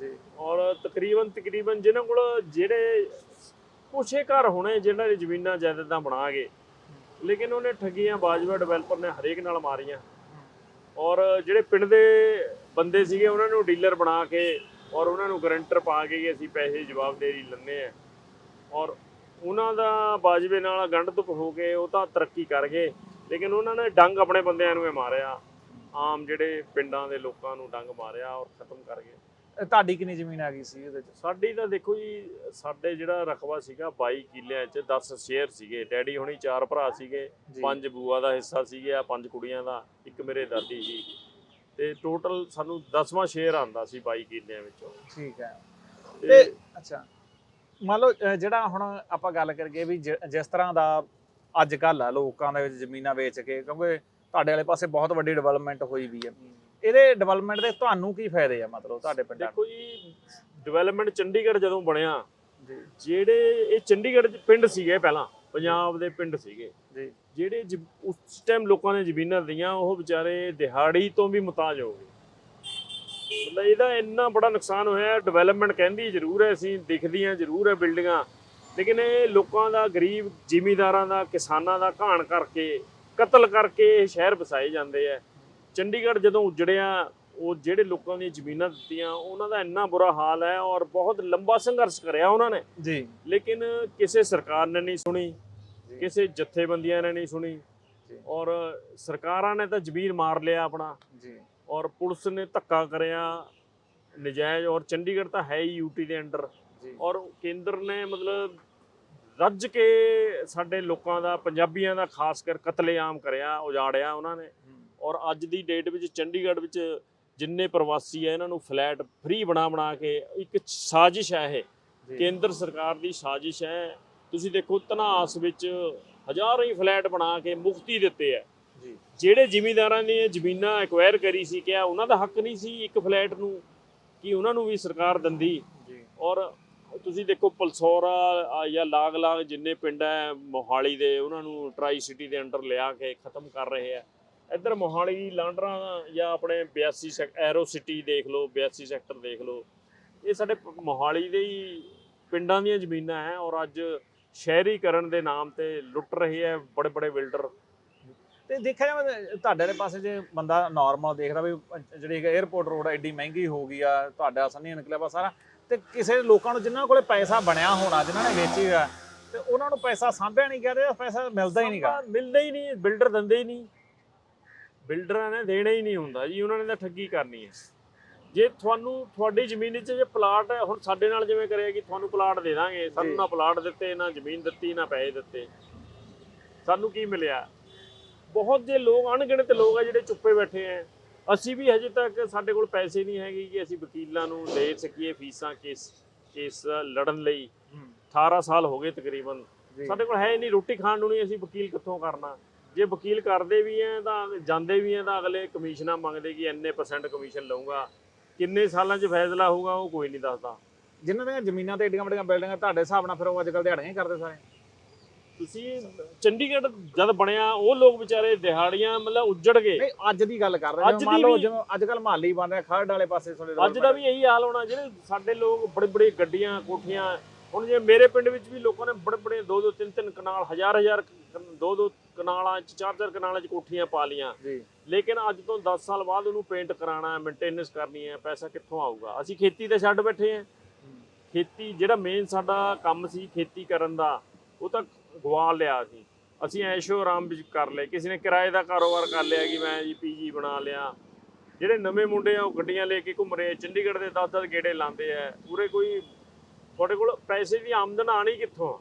ਜੀ। ਔਰ ਤਕਰੀਬਨ ਤਕਰੀਬਨ ਜਿਨ੍ਹਾਂ ਕੋਲ ਜਿਹੜੇ ਕੁਛੇ ਘਰ ਹੋਣੇ ਜਿਹਨਾਂ ਦੀ ਜ਼ਮੀਨਾਂ ਜਾਇਦਾਦਾਂ ਬਣਾ ਗਏ ਲੇਕਿਨ ਉਹਨੇ ਠੱਗੀਆਂ ਬਾਜਵਾ ਡਿਵੈਲਪਰ ਨੇ ਹਰੇਕ ਨਾਲ ਮਾਰੀਆਂ। ਔਰ ਜਿਹੜੇ ਪਿੰਡ ਦੇ ਬੰਦੇ ਸੀਗੇ, ਉਹਨਾਂ ਨੂੰ ਡੀਲਰ ਬਣਾ ਕੇ ਔਰ ਉਹਨਾਂ ਨੂੰ ਗਰੰਟਰ ਪਾ ਕੇ ਕਿ ਅਸੀਂ ਪੈਸੇ ਜਵਾਬਦੇਹੀ ਲੈਂਦੇ ਆ। ਔਰ ਉਹਨਾਂ ਦਾ ਬਾਜਵੇ ਨਾਲ ਗੰਢ ਧੁੱਪ ਹੋ ਕੇ ਉਹ ਤਾਂ ਤਰੱਕੀ ਕਰ ਗਏ। ਲੇਕਿਨ ਉਹਨਾਂ ਨੇ ਡੰਗ ਆਪਣੇ ਬੰਦਿਆਂ ਨੂੰ ਹੀ ਮਾਰਿਆ। ਆਮ ਜਿਹੜੇ ਪਿੰਡਾਂ ਦੇ ਲੋਕਾਂ ਨੂੰ ਡੰਗ ਮਾਰਿਆ ਔਰ ਖਤਮ ਕਰ ਗਏ। ਤੁਹਾਡੀ ਕਿੰਨੀ ਜ਼ਮੀਨ ਆ ਗਈ ਸੀ ਉਹਦੇ ਚ? ਸਾਡੀ ਤਾਂ ਦੇਖੋ ਜੀ ਸਾਡੇ ਜਿਹੜਾ ਰਕਬਾ ਸੀਗਾ 22 ਕਿੱਲਿਆਂ 'ਚ 10 ਸ਼ੇਅਰ ਸੀਗੇ। ਡੈਡੀ ਹੁਣੀ ਚਾਰ ਭਰਾ ਸੀਗੇ। ਪੰਜ ਬੂਆ ਦਾ ਹਿੱਸਾ ਸੀਗੇ ਆ ਪੰਜ ਕੁੜੀਆਂ ਦਾ ਇੱਕ ਮੇਰੇ ਦਾਦੀ ਜੀ। ਤੇ ਟੋਟਲ ਸਾਨੂੰ 10ਵਾਂ ਸ਼ੇਅਰ ਆਂਦਾ ਸੀ 22 ਕਿੱਲਿਆਂ ਵਿੱਚੋਂ। ਠੀਕ ਹੈ। ਤੇ ਅੱਛਾ ਮੰਨ ਲਓ ਜਿਹੜਾ ਹੁਣ ਆਪਾਂ ਗੱਲ ਕਰੀਏ ਵੀ ਜਿਸ ਤਰ੍ਹਾਂ ਦਾ ਅੱਜ ਕੱਲ ਆ ਲੋਕਾਂ ਦੇ ਵਿੱਚ ਜ਼ਮੀਨਾਂ ਵੇਚ ਕੇ ਕਿਉਂਕਿ ਤੁਹਾਡੇ ਵਾਲੇ ਪਾਸੇ ਬਹੁਤ ਵੱਡੀ ਡਿਵੈਲਪਮੈਂਟ ਹੋਈ ਵੀ ਹੈ। ਇਹਦੇ ਡਿਵੈਲਪਮੈਂਟ ਦੇ ਤੁਹਾਨੂੰ ਕੀ ਫਾਇਦੇ ਆ ਮਤਲਬ ਤੁਹਾਡੇ ਪਿੰਡਾਂ ਦੇਖੋ ਜੀ ਡਿਵੈਲਪਮੈਂਟ ਚੰਡੀਗੜ੍ਹ ਜਦੋਂ ਬਣਿਆ ਜਿਹੜੇ ਇਹ ਚੰਡੀਗੜ੍ਹ 'ਚ ਪਿੰਡ ਸੀਗੇ ਪਹਿਲਾਂ ਪੰਜਾਬ ਦੇ ਪਿੰਡ ਸੀਗੇ। ਜਿਹੜੇ ਉਸ ਟਾਈਮ ਲੋਕਾਂ ਨੇ ਜ਼ਮੀਨਾਂ ਦੀਆਂ ਉਹ ਵਿਚਾਰੇ ਦਿਹਾੜੀ ਤੋਂ ਵੀ ਮੁਤਾਜ ਹੋ ਗਏ। ਮਤਲਬ ਇਹਦਾ ਇੰਨਾ ਬੜਾ ਨੁਕਸਾਨ ਹੋਇਆ ਡਿਵੈਲਪਮੈਂਟ ਕਹਿੰਦੀ ਜ਼ਰੂਰ ਹੈ ਅਸੀਂ ਦਿਖਦੀਆਂ ਜ਼ਰੂਰ ਹੈ ਬਿਲਡਿੰਗਾਂ ਲੇਕਿਨ ਇਹ ਲੋਕਾਂ ਦਾ ਗਰੀਬ ਜ਼ਿਮੀਂਦਾਰਾਂ ਦਾ ਕਿਸਾਨਾਂ ਦਾ ਘਾਣ ਕਰਕੇ ਕਤਲ ਕਰਕੇ ਇਹ ਸ਼ਹਿਰ ਵਸਾਏ ਜਾਂਦੇ ਆ। ਚੰਡੀਗੜ੍ਹ ਜਦੋਂ ਉਜੜਿਆ ਉਹ ਜਿਹੜੇ ਲੋਕਾਂ ਦੀਆਂ ਜ਼ਮੀਨਾਂ ਦਿੱਤੀਆਂ ਉਹਨਾਂ ਦਾ ਇੰਨਾ ਬੁਰਾ ਹਾਲ ਹੈ ਔਰ ਬਹੁਤ ਲੰਬਾ ਸੰਘਰਸ਼ ਕਰਿਆ ਉਹਨਾਂ ਨੇ। ਜੀ। ਲੇਕਿਨ ਕਿਸੇ ਸਰਕਾਰ ਨੇ ਨਹੀਂ ਸੁਣੀ। ਕਿਸੇ ਜਥੇਬੰਦੀਆਂ ਨੇ ਨਹੀਂ ਸੁਣੀ। ਔਰ ਸਰਕਾਰਾਂ ਨੇ ਤਾਂ ਜ਼ਮੀਨ ਮਾਰ ਲਿਆ ਆਪਣਾ ਜੀ। ਔਰ ਪੁਲਿਸ ਨੇ ਧੱਕਾ ਕਰਿਆ ਨਜਾਇਜ਼ ਔਰ ਚੰਡੀਗੜ੍ਹ ਤਾਂ ਹੈ ਹੀ ਯੂਟੀ ਦੇ ਅੰਡਰ ਜੀ। ਔਰ ਕੇਂਦਰ ਨੇ ਮਤਲਬ ਰੱਜ ਕੇ ਸਾਡੇ ਲੋਕਾਂ ਦਾ ਪੰਜਾਬੀਆਂ ਦਾ ਖਾਸ ਕਰ ਕਤਲੇਆਮ ਕਰਿਆ ਉਜਾੜਿਆ ਉਹਨਾਂ ਨੇ। ਔਰ ਅੱਜ ਦੀ ਡੇਟ ਵਿੱਚ ਚੰਡੀਗੜ੍ਹ ਵਿੱਚ ਜਿੰਨੇ ਪ੍ਰਵਾਸੀ ਹੈ ਇਹਨਾਂ ਨੂੰ ਫਲੈਟ ਫ੍ਰੀ ਬਣਾ ਬਣਾ ਕੇ ਇੱਕ ਸਾਜ਼ਿਸ਼ ਹੈ ਇਹ। ਕੇਂਦਰ ਸਰਕਾਰ ਦੀ ਸਾਜ਼ਿਸ਼ ਹੈ। ਤੁਸੀਂ ਦੇਖੋ ਧਨਾਸ ਵਿੱਚ ਹਜ਼ਾਰਾਂ ਹੀ ਫਲੈਟ ਬਣਾ ਕੇ ਮੁਫਤੀ ਦਿੱਤੇ ਜੀ। ਜਿਹੜੇ ਜ਼ਿਮੀਂਦਾਰਾਂ ਨੇ ਜ਼ਮੀਨਾਂ ਐਕਵਾਇਰ ਕਰੀ ਸੀ ਕਿਹਾ ਉਹਨਾਂ ਦਾ ਹੱਕ ਨਹੀਂ ਸੀ ਇੱਕ ਫਲੈਟ ਨੂੰ ਕਿ ਉਹਨਾਂ ਨੂੰ ਵੀ ਸਰਕਾਰ ਦਿੰਦੀ। ਜੀ। ਔਰ ਤੁਸੀਂ ਦੇਖੋ ਪਲਸੌਰਾ ਆ ਜਾਂ ਲਾਗ-ਲਾਗ ਜਿੰਨੇ ਪਿੰਡ ਹੈ ਮੋਹਾਲੀ ਦੇ ਉਹਨਾਂ ਨੂੰ ਟਰਾਈ ਸਿਟੀ ਦੇ ਅੰਡਰ ਲਿਆ ਕੇ ਖਤਮ ਕਰ ਰਹੇ ਆ। ਇੱਧਰ ਮੋਹਾਲੀ ਲਾਂਡਰਾ ਜਾਂ ਆਪਣੇ 82 ਸੈਕ ਐਰੋ ਸਿਟੀ ਦੇਖ ਲਓ 82 ਸੈਕਟਰ ਦੇਖ ਲਓ। ਇਹ ਸਾਡੇ ਮੋਹਾਲੀ ਦੇ ਹੀ ਪਿੰਡਾਂ ਦੀਆਂ ਜ਼ਮੀਨਾਂ ਹੈ ਔਰ ਅੱਜ ਸ਼ਹਿਰੀਕਰਨ ਦੇ ਨਾਮ ਤੇ ਲੁੱਟ ਰਹੇ ਹੈ ਬੜੇ ਬੜੇ ਬਿਲਡਰ। ਤੇ ਦੇਖਿਆ ਜਾਵੇ ਤੁਹਾਡੇ ਦੇ ਪਾਸੇ ਜੇ ਬੰਦਾ ਨਾਰਮਲ ਦੇਖਦਾ ਵੀ ਜਿਹੜੀ 에어ਪੋਰਟ ਰੋਡ ਐਡੀ ਮਹਿੰਗੀ ਹੋ ਗਈ ਆ ਤੁਹਾਡਾ ਸੰਨੀ ਨਿਕਲਿਆ ਸਾਰਾ ਤੇ ਕਿਸੇ ਲੋਕਾਂ ਨੂੰ ਜਿਨ੍ਹਾਂ ਕੋਲੇ ਪੈਸਾ ਬਣਿਆ ਹੋਣਾ ਜਿਨ੍ਹਾਂ ਨੇ ਵੇਚੀ ਆ ਤੇ ਉਹਨਾਂ ਨੂੰ ਪੈਸਾ ਸਾਂਭਿਆ ਨਹੀਂ ਗਿਆ ਤੇ ਪੈਸਾ ਮਿਲਦਾ ਹੀ ਨਹੀਂਗਾ ਮਿਲਦਾ ਹੀ ਨਹੀਂ ਬਿਲਡਰ ਦਿੰਦੇ ਹੀ ਨਹੀਂ ਬਿਲਡਰਾਂ ਨੇ ਦੇਣਾ ਹੀ ਨਹੀਂ ਹੁੰਦਾ ਜੀ ਉਹਨਾਂ ਨੇ ਤਾਂ ਠੱਗੀ ਕਰਨੀ ਹੈ। ਜੇ ਤੁਹਾਨੂੰ ਤੁਹਾਡੀ ਜ਼ਮੀਨ 'ਚ ਜੇ ਪਲਾਟ ਹੈ, ਹੁਣ ਸਾਡੇ ਨਾਲ ਜਿਵੇਂ ਕਰਿਆ ਕਿ ਤੁਹਾਨੂੰ ਪਲਾਟ ਦੇ ਦਾਂਗੇ ਸਾਨੂੰ। ਨਾ ਪਲਾਟ ਦਿੱਤੇ ਨਾ ਜ਼ਮੀਨ ਦਿੱਤੀ ਨਾ ਪੈਸੇ ਦਿੱਤੇ। ਸਾਨੂੰ ਕੀ ਮਿਲਿਆ? ਬਹੁਤ ਜੇ ਲੋਕ ਅਣਗਿਣਤ ਲੋਕ ਆ ਜਿਹੜੇ ਚੁੱਪੇ ਬੈਠੇ ਆ। ਅਸੀਂ ਵੀ ਹਜੇ ਤੱਕ ਸਾਡੇ ਕੋਲ ਪੈਸੇ ਨਹੀਂ ਹੈਗੇ ਕਿ ਅਸੀਂ ਵਕੀਲਾਂ ਨੂੰ ਦੇ ਸਕੀਏ ਫੀਸਾਂ ਕੇਸ ਕੇਸ ਲੜਨ ਲਈ। 18 ਸਾਲ ਹੋ ਗਏ ਤਕਰੀਬਨ। ਸਾਡੇ ਕੋਲ ਹੀ ਨਹੀਂ ਰੋਟੀ ਖਾਣ ਨੂੰ ਨਹੀਂ ਅਸੀਂ ਵਕੀਲ ਕਿੱਥੋਂ ਕਰਨਾ? ਜੇ ਵਕੀਲ ਕਰਦੇ ਵੀ ਆ ਤਾਂ ਜਾਂਦੇ ਵੀ ਆ ਤਾਂ ਅਗਲੇ ਕਮਿਸ਼ਨਾਂ ਮੰਗਦੇ ਕਿ ਇੰਨੇ ਪਰਸੈਂਟ ਕਮਿਸ਼ਨ ਲਊਗਾ। ਕਿੰਨੇ ਸਾਲਾਂ 'ਚ ਫੈਸਲਾ ਹੋਊਗਾ ਉਹ ਕੋਈ ਨਹੀਂ ਦੱਸਦਾ। ਜਿਨ੍ਹਾਂ ਦੀਆਂ ਜ਼ਮੀਨਾਂ ਤੇ ਏਡੀਆਂ ਵੱਡੀਆਂ ਬਿਲਡਿੰਗਾਂ ਤੁਹਾਡੇ ਹਿਸਾਬ ਨਾਲ ਫਿਰ ਉਹ ਅੱਜ ਕੱਲ ਦਿਹਾੜੀਆਂ ਹੀ ਕਰਦੇ ਸਾਰੇ। ਤੁਸੀਂ ਚੰਡੀਗੜ੍ਹ ਜਦ ਬਣਿਆ ਉਹ ਲੋਕ ਵਿਚਾਰੇ ਦਿਹਾੜੀਆਂ ਮਤਲਬ ਉੱਜੜ ਗਏ। ਨਹੀਂ ਅੱਜ ਦੀ ਗੱਲ ਕਰ ਰਹੇ ਹਾਂ। ਮੰਨ ਲਓ ਜਿਵੇਂ ਅੱਜ ਕੱਲ ਮਾਲੀ ਬਣ ਰਿਹਾ ਖਰੜ ਵਾਲੇ ਪਾਸੇ ਤੁਹਾਡੇ ਅੱਜ ਦਾ ਵੀ ਇਹੀ ਹਾਲ ਹੋਣਾ ਜਿਹੜੇ ਸਾਡੇ ਲੋਕ ਬੜੇ ਬੜੇ ਗੱਡੀਆਂ ਕੋਠੀਆਂ ਹੁਣ ਜੇ ਮੇਰੇ ਪਿੰਡ ਵਿੱਚ ਵੀ ਲੋਕਾਂ ਨੇ ਬੜੇ ਬੜੇ ਦੋ ਦੋ ਤਿੰਨ ਤਿੰਨ ਕਨਾਲ ਹਜ਼ਾਰ ਹਜ਼ਾਰ ਦੋ ਦੋ ਕਨਾਲਾਂ ਚ ਚਾਰ ਚਾਰ ਕਨਾਲਾਂ ਚ ਕੋਠੀਆਂ ਪਾ ਲੀਆਂ ਜੀ। ਲੇਕਿਨ ਅੱਜ ਤੋਂ 10 ਸਾਲ ਬਾਅਦ ਉਹਨੂੰ ਪੇਂਟ ਕਰਾਉਣਾ ਹੈ ਮੇਨਟੇਨੈਂਸ ਕਰਨੀ ਹੈ ਪੈਸਾ ਕਿੱਥੋਂ ਆਊਗਾ? ਅਸੀਂ ਖੇਤੀ ਤੇ ਛੱਡ ਬੈਠੇ ਹਾਂ। ਖੇਤੀ ਜਿਹੜਾ ਮੇਨ ਸਾਡਾ ਕੰਮ ਸੀ ਖੇਤੀ ਕਰਨ ਦਾ ਉਹ ਤਾਂ ਗਵਾ ਲਿਆ ਸੀ। ਅਸੀਂ ਐਸ਼ੋ ਆਰਾਮ ਵਿੱਚ ਕਰ ਲਏ। ਕਿਸੇ ਨੇ ਕਿਰਾਏ ਦਾ ਕਾਰੋਬਾਰ ਕਰ ਲਿਆ ਕਿ ਮੈਂ ਜੀ ਪੀਜੀ ਬਣਾ ਲਿਆ। ਜਿਹੜੇ ਨਵੇਂ ਮੁੰਡੇ ਆ ਉਹ ਗੱਡੀਆਂ ਲੈ ਕੇ ਘੁੰਮ ਰਹੇ ਚੰਡੀਗੜ੍ਹ ਦੇ 10-10 ਗੇੜੇ ਲਾਉਂਦੇ ਆ। ਪੂਰੇ ਕੋਈ ਤੁਹਾਡੇ ਕੋਲ ਪੈਸੇ ਦੀ ਆਮਦਨ ਆਣੀ ਕਿੱਥੋਂ ਆ?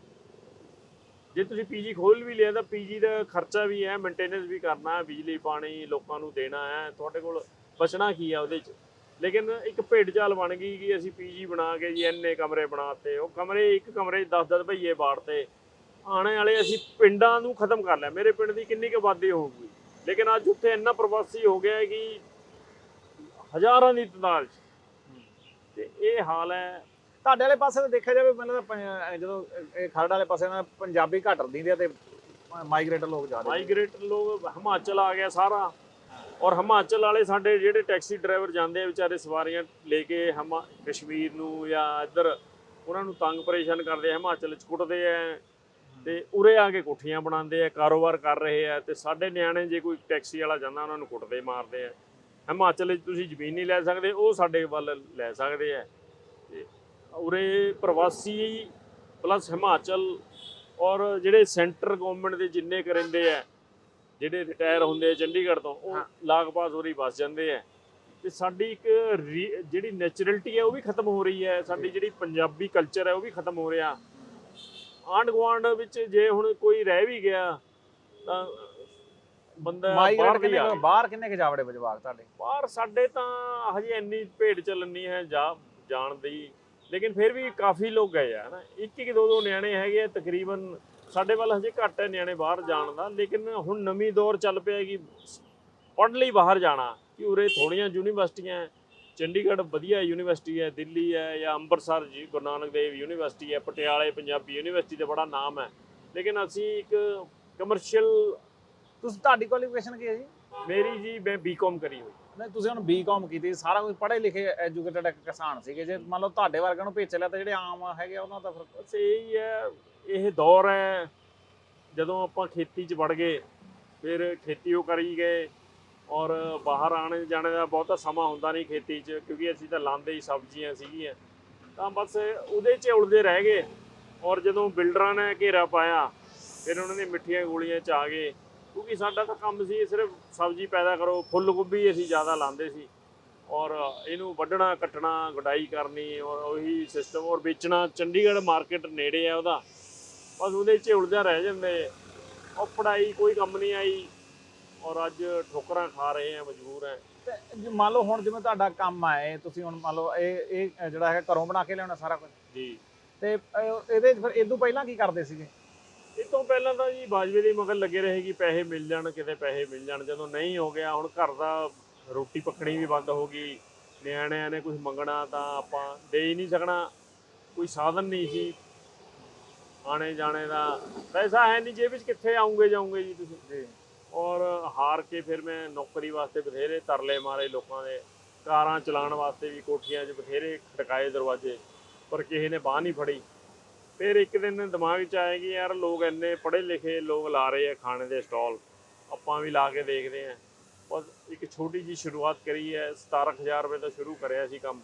ਜੇ ਤੁਸੀਂ ਪੀਜੀ ਖੋਲ ਵੀ ਲਿਆ ਤਾਂ ਪੀਜੀ ਦਾ ਖਰਚਾ ਵੀ ਹੈ ਮੇਨਟੇਨੈਂਸ ਵੀ ਕਰਨਾ ਹੈ, ਬਿਜਲੀ, ਪਾਣੀ ਲੋਕਾਂ ਨੂੰ ਦੇਣਾ ਹੈ, ਤੁਹਾਡੇ ਕੋਲ ਬਚਣਾ ਕੀ ਹੈ ਉਹਦੇ 'ਚ? ਲੇਕਿਨ ਇੱਕ ਭੇਡ ਚਾਲ ਬਣ ਗਈ ਕਿ ਅਸੀਂ ਪੀਜੀ ਬਣਾ ਕੇ ਜੀ, ਇੰਨੇ ਕਮਰੇ ਬਣਾਤੇ, ਉਹ ਕਮਰੇ, ਇੱਕ ਕਮਰੇ 'ਚ 10-10 ਭਈਏ ਬਾੜਤੇ ਆਣੇ ਵਾਲੇ ਅਸੀਂ ਪਿੰਡਾਂ ਨੂੰ ਖਤਮ ਕਰ ਲਿਆ। ਮੇਰੇ ਪਿੰਡ ਦੀ ਕਿੰਨੀ ਕੁ ਆਬਾਦੀ ਹੋਊਗੀ? ਲੇਕਿਨ ਅੱਜ ਉੱਥੇ ਇੰਨਾ ਪ੍ਰਵਾਸੀ ਹੋ ਗਿਆ ਕਿ ਹਜ਼ਾਰਾਂ ਦੀ ਤਾਦਾਦ 'ਚ। ਤੇ ਇਹ ਹਾਲ ਹੈ ਤੁਹਾਡੇ ਵਾਲੇ ਪਾਸੇ ਤਾਂ ਦੇਖਿਆ ਜਾਵੇ, ਮੈਨੂੰ ਤਾਂ ਪੰ- ਜਦੋਂ ਇਹ ਖਰੜ ਵਾਲੇ ਪਾਸੇ ਨਾ ਪੰਜਾਬੀ ਘੱਟ ਦਿੰਦੇ ਆ ਤੇ ਮਾਈਗ੍ਰੇਟਰ ਲੋਕ ਜ਼ਿਆਦਾ ਮਾਈਗ੍ਰੇਟ ਲੋਕ ਹਿਮਾਚਲ ਆ ਗਿਆ ਸਾਰਾ। ਔਰ ਹਿਮਾਚਲ ਵਾਲੇ ਸਾਡੇ ਜਿਹੜੇ ਟੈਕਸੀ ਡਰਾਈਵਰ ਜਾਂਦੇ ਆ, ਵਿਚਾਰੇ ਸਵਾਰੀਆਂ ਲੈ ਕੇ ਹਮਾ, ਕਸ਼ਮੀਰ ਨੂੰ ਜਾਂ ਇੱਧਰ, ਉਹਨਾਂ ਨੂੰ ਤੰਗ ਪਰੇਸ਼ਾਨ ਕਰਦੇ ਆ, ਹਿਮਾਚਲ ਚ ਕੁੱਟਦੇ ਆ। ਤੇ ਉਰੇ ਆ ਕੇ ਕੋਠੀਆਂ ਬਣਾਉਂਦੇ ਆ, ਕਾਰੋਬਾਰ ਕਰ ਰਹੇ ਆ ਤੇ ਸਾਡੇ ਨਿਆਣੇ ਜੇ ਕੋਈ ਟੈਕਸੀ ਵਾਲਾ ਜਾਂਦਾ, ਉਹਨਾਂ ਨੂੰ ਕੁੱਟਦੇ, ਮਾਰਦੇ ਆ। ਹਿਮਾਚਲ ਵਿੱਚ ਤੁਸੀਂ ਜ਼ਮੀਨ ਨਹੀਂ ਲੈ ਸਕਦੇ, ਉਹ ਸਾਡੇ ਵੱਲ ਲੈ ਸਕਦੇ ਆ। ਉਰੇ ਪ੍ਰਵਾਸੀ ਪਲੱਸ ਹਿਮਾਚਲ ਔਰ ਜਿਹੜੇ ਸੈਂਟਰ ਗਵਰਨਮੈਂਟ ਦੇ ਜਿੰਨੇ ਕਰਿੰਦੇ ਆ ਜਿਹੜੇ ਰਿਟਾਇਰ ਹੁੰਦੇ ਆ ਚੰਡੀਗੜ੍ਹ ਤੋਂ ਉਹ। ਲਾਗ ਪਾਸ ਉਰੀ ਵਸ ਜਾਂਦੇ ਆ ਤੇ ਸਾਡੀ ਇੱਕ ਜਿਹੜੀ ਨੈਚੁਰਲਿਟੀ ਹੈ ਉਹ ਵੀ ਖਤਮ ਹੋ ਰਹੀ ਹੈ ਸਾਡੀ ਜਿਹੜੀ ਪੰਜਾਬੀ ਕਲਚਰ ਹੈ ਉਹ ਵੀ ਖਤਮ ਹੋ ਰਿਹਾ ਆਂਢ ਗੁਆਂਢ ਵਿੱਚ ਜੇ ਹੁਣ ਕੋਈ ਰਹਿ ਵੀ ਗਿਆ ਤਾਂ ਬੰਦਾ ਬਾਹਰ ਕਿੰਨੇ। ਬਾਹਰ ਕਿੰਨੇ ਕੁ ਜਾਵੜੇ ਵਿਜਵਾਗ ਤੁਹਾਡੇ ਬਾਹਰ ਸਾਡੇ ਤਾਂ ਹਜੇ ਇੰਨੀ ਭੇਡ ਚੱਲਣੀ ਹੈ ਜਾ ਜਾਣ ਦੀ ਲੇਕਿਨ ਫਿਰ ਵੀ ਕਾਫੀ ਲੋਕ ਗਏ ਆ ਨਾ ਇੱਕ ਇੱਕ ਦੋ ਦੋ ਨਿਆਣੇ ਹੈਗੇ ਆ, ਤਕਰੀਬਨ ਸਾਡੇ ਵੱਲ ਹਜੇ ਘੱਟ ਹੈ ਨਿਆਣੇ ਬਾਹਰ ਜਾਣ ਦਾ, ਲੇਕਿਨ ਹੁਣ ਨਵੀਂ ਦੌਰ ਚੱਲ ਪਿਆ ਕਿ ਪੜ੍ਹਨ ਲਈ ਬਾਹਰ ਜਾਣਾ ਕਿ ਉਰੇ ਥੋੜੀਆਂ ਯੂਨੀਵਰਸਿਟੀਆਂ ਚੰਡੀਗੜ੍ਹ ਵਧੀਆ ਯੂਨੀਵਰਸਿਟੀ ਹੈ, ਦਿੱਲੀ ਹੈ ਜਾਂ ਅੰਮ੍ਰਿਤਸਰ ਜੀ, ਗੁਰੂ ਨਾਨਕ ਦੇਵ ਯੂਨੀਵਰਸਿਟੀ ਹੈ, ਪਟਿਆਲੇ ਪੰਜਾਬੀ ਯੂਨੀਵਰਸਿਟੀ ਦਾ ਬੜਾ ਨਾਮ ਹੈ। ਲੇਕਿਨ ਅਸੀਂ ਇੱਕ ਕਮਰਸ਼ੀਅਲ ਤੁਸੀਂ ਤੁਹਾਡੀ ਕੁਆਲੀਫਿਕੇਸ਼ਨ ਕੀ ਹੈ ਜੀ? ਮੇਰੀ ਜੀ, ਮੈਂ ਬੀਕਾਮ ਕਰੀ ਹੋਈ। ਨਹੀਂ ਤੁਸੀਂ ਹੁਣ ਬੀਕਾਮ ਕੀਤੀ ਸਾਰਾ ਕੁਝ ਪੜ੍ਹੇ ਲਿਖੇ ਐਜੂਕੇਟਡ ਕਿਸਾਨ ਸੀਗੇ। ਜੇ ਮੰਨ ਲਓ ਤੁਹਾਡੇ ਵਰਗਿਆਂ ਨੂੰ ਭੇਜ ਲਿਆ ਤਾਂ ਜਿਹੜੇ ਆਮ ਹੈਗੇ ਆ, ਉਹਨਾਂ ਦਾ ਫਿਰ ਬਸ ਇਹੀ ਹੈ ਇਹ ਦੌਰ ਹੈ। ਜਦੋਂ ਆਪਾਂ ਖੇਤੀ 'ਚ ਵੜ ਗਏ ਫਿਰ ਖੇਤੀ ਉਹ ਕਰੀ ਗਏ ਔਰ ਬਾਹਰ ਆਣੇ ਜਾਣੇ ਦਾ ਬਹੁਤਾ ਸਮਾਂ ਹੁੰਦਾ ਨਹੀਂ ਖੇਤੀ 'ਚ ਕਿਉਂਕਿ ਅਸੀਂ ਤਾਂ ਲਾਂਦੇ ਹੀ ਸਬਜ਼ੀਆਂ ਸੀਗੀਆਂ। ਤਾਂ ਬਸ ਉਹਦੇ 'ਚ ਉਲਦੇ ਰਹਿ ਗਏ ਔਰ ਜਦੋਂ ਬਿਲਡਰਾਂ ਨੇ ਘੇਰਾ ਪਾਇਆ ਫਿਰ ਉਹਨਾਂ ਨੇ ਮਿੱਠੀਆਂ ਗੋਲੀਆਂ 'ਚ ਆ ਗਏ। ਕਿਉਂਕਿ ਸਾਡਾ ਤਾਂ ਕੰਮ ਸੀ ਸਿਰਫ ਸਬਜ਼ੀ ਪੈਦਾ ਕਰੋ ਫੁੱਲ ਗੋਭੀ ਅਸੀਂ ਜ਼ਿਆਦਾ ਲਾਂਦੇ ਸੀ। ਔਰ ਇਹਨੂੰ ਵੱਢਣਾ ਕੱਟਣਾ ਗੁਡਾਈ ਕਰਨੀ ਔਰ ਉਹੀ ਸਿਸਟਮ ਔਰ ਵੇਚਣਾ ਚੰਡੀਗੜ੍ਹ ਮਾਰਕੀਟ ਨੇੜੇ ਆ ਉਹਦਾ। ਬਸ ਉਹਦੇ 'ਚ ਉਲਝਾ ਰਹਿ ਜਾਂਦੇ। ਉਹ ਪੜਾਈ ਕੋਈ ਕੰਮ ਨਹੀਂ ਆਈ ਔਰ ਅੱਜ ਠੋਕਰਾਂ ਖਾ ਰਹੇ ਆ ਮਜਬੂਰ ਆ। ਤੇ ਮੰਨ ਲਓ ਹੁਣ ਜਿਵੇਂ ਤੁਹਾਡਾ ਕੰਮ ਆ ਇਹ ਤੁਸੀਂ ਹੁਣ ਮੰਨ ਲਓ ਇਹ ਇਹ ਜਿਹੜਾ ਹੈਗਾ ਘਰੋਂ ਬਣਾ ਕੇ ਲਿਆਉਣਾ ਸਾਰਾ ਕੁਝ ਜੀ। ਤੇ ਇਹ- ਇਹਦੇ ਫਿਰ ਇਦੋਂ ਪਹਿਲਾਂ ਕੀ ਕਰਦੇ ਸੀਗੇ? ਇਹ ਤੋਂ ਪਹਿਲਾਂ ਤਾਂ ਜੀ ਬਾਜਵੇ ਦੇ ਮਗਰ ਲੱਗੇ ਰਹੇ ਕਿ ਪੈਸੇ ਮਿਲ ਜਾਣ ਕਿਤੇ ਪੈਸੇ ਮਿਲ ਜਾਣ। ਜਦੋਂ ਨਹੀਂ ਹੋ ਗਿਆ ਹੁਣ ਘਰ ਦਾ ਰੋਟੀ ਪੱਕਣੀ ਵੀ ਬੰਦ ਹੋ ਗਈ ਨਿਆਣਿਆਂ ਨੇ ਕੁਝ ਮੰਗਣਾ ਤਾਂ ਆਪਾਂ ਦੇ ਹੀ ਨਹੀਂ ਸਕਣਾ। ਕੋਈ ਸਾਧਨ ਨਹੀਂ ਸੀ। ਆਣੇ ਜਾਣੇ ਦਾ ਪੈਸਾ ਹੈ ਨਹੀਂ ਜੇਬ ਵਿੱਚ ਕਿੱਥੇ ਆਉਂਗੇ ਜਾਉਂਗੇ ਜੀ ਤੁਸੀਂ? ਜੀ। ਔਰ ਹਾਰ ਕੇ ਫਿਰ ਮੈਂ ਨੌਕਰੀ ਵਾਸਤੇ ਬਥੇਰੇ ਤਰਲੇ ਮਾਰੇ ਲੋਕਾਂ ਦੇ। ਕਾਰਾਂ ਚਲਾਉਣ ਵਾਸਤੇ ਵੀ ਕੋਠੀਆਂ 'ਚ ਬਥੇਰੇ ਖੜਕਾਏ ਦਰਵਾਜ਼ੇ ਪਰ ਕਿਸੇ ਨੇ ਬਾਹ ਨਹੀਂ ਫੜੀ। ਫਿਰ ਇੱਕ ਦਿਨ ਦਿਮਾਗ 'ਚ ਆਇਆ ਕਿ ਯਾਰ ਲੋਕ ਇੰਨੇ ਪੜ੍ਹੇ ਲਿਖੇ ਲੋਕ ਲਾ ਰਹੇ ਆ ਖਾਣੇ ਦੇ ਸਟਾਲ, ਆਪਾਂ ਵੀ ਲਾ ਕੇ ਦੇਖਦੇ ਆ। ਬਸ ਇੱਕ ਛੋਟੀ ਜੀ ਸ਼ੁਰੂਆਤ ਕਰੀ ਹੈ 17000 ਰੁਪਏ ਤੋਂ ਸ਼ੁਰੂ ਕਰਿਆ ਸੀ ਕੰਮ।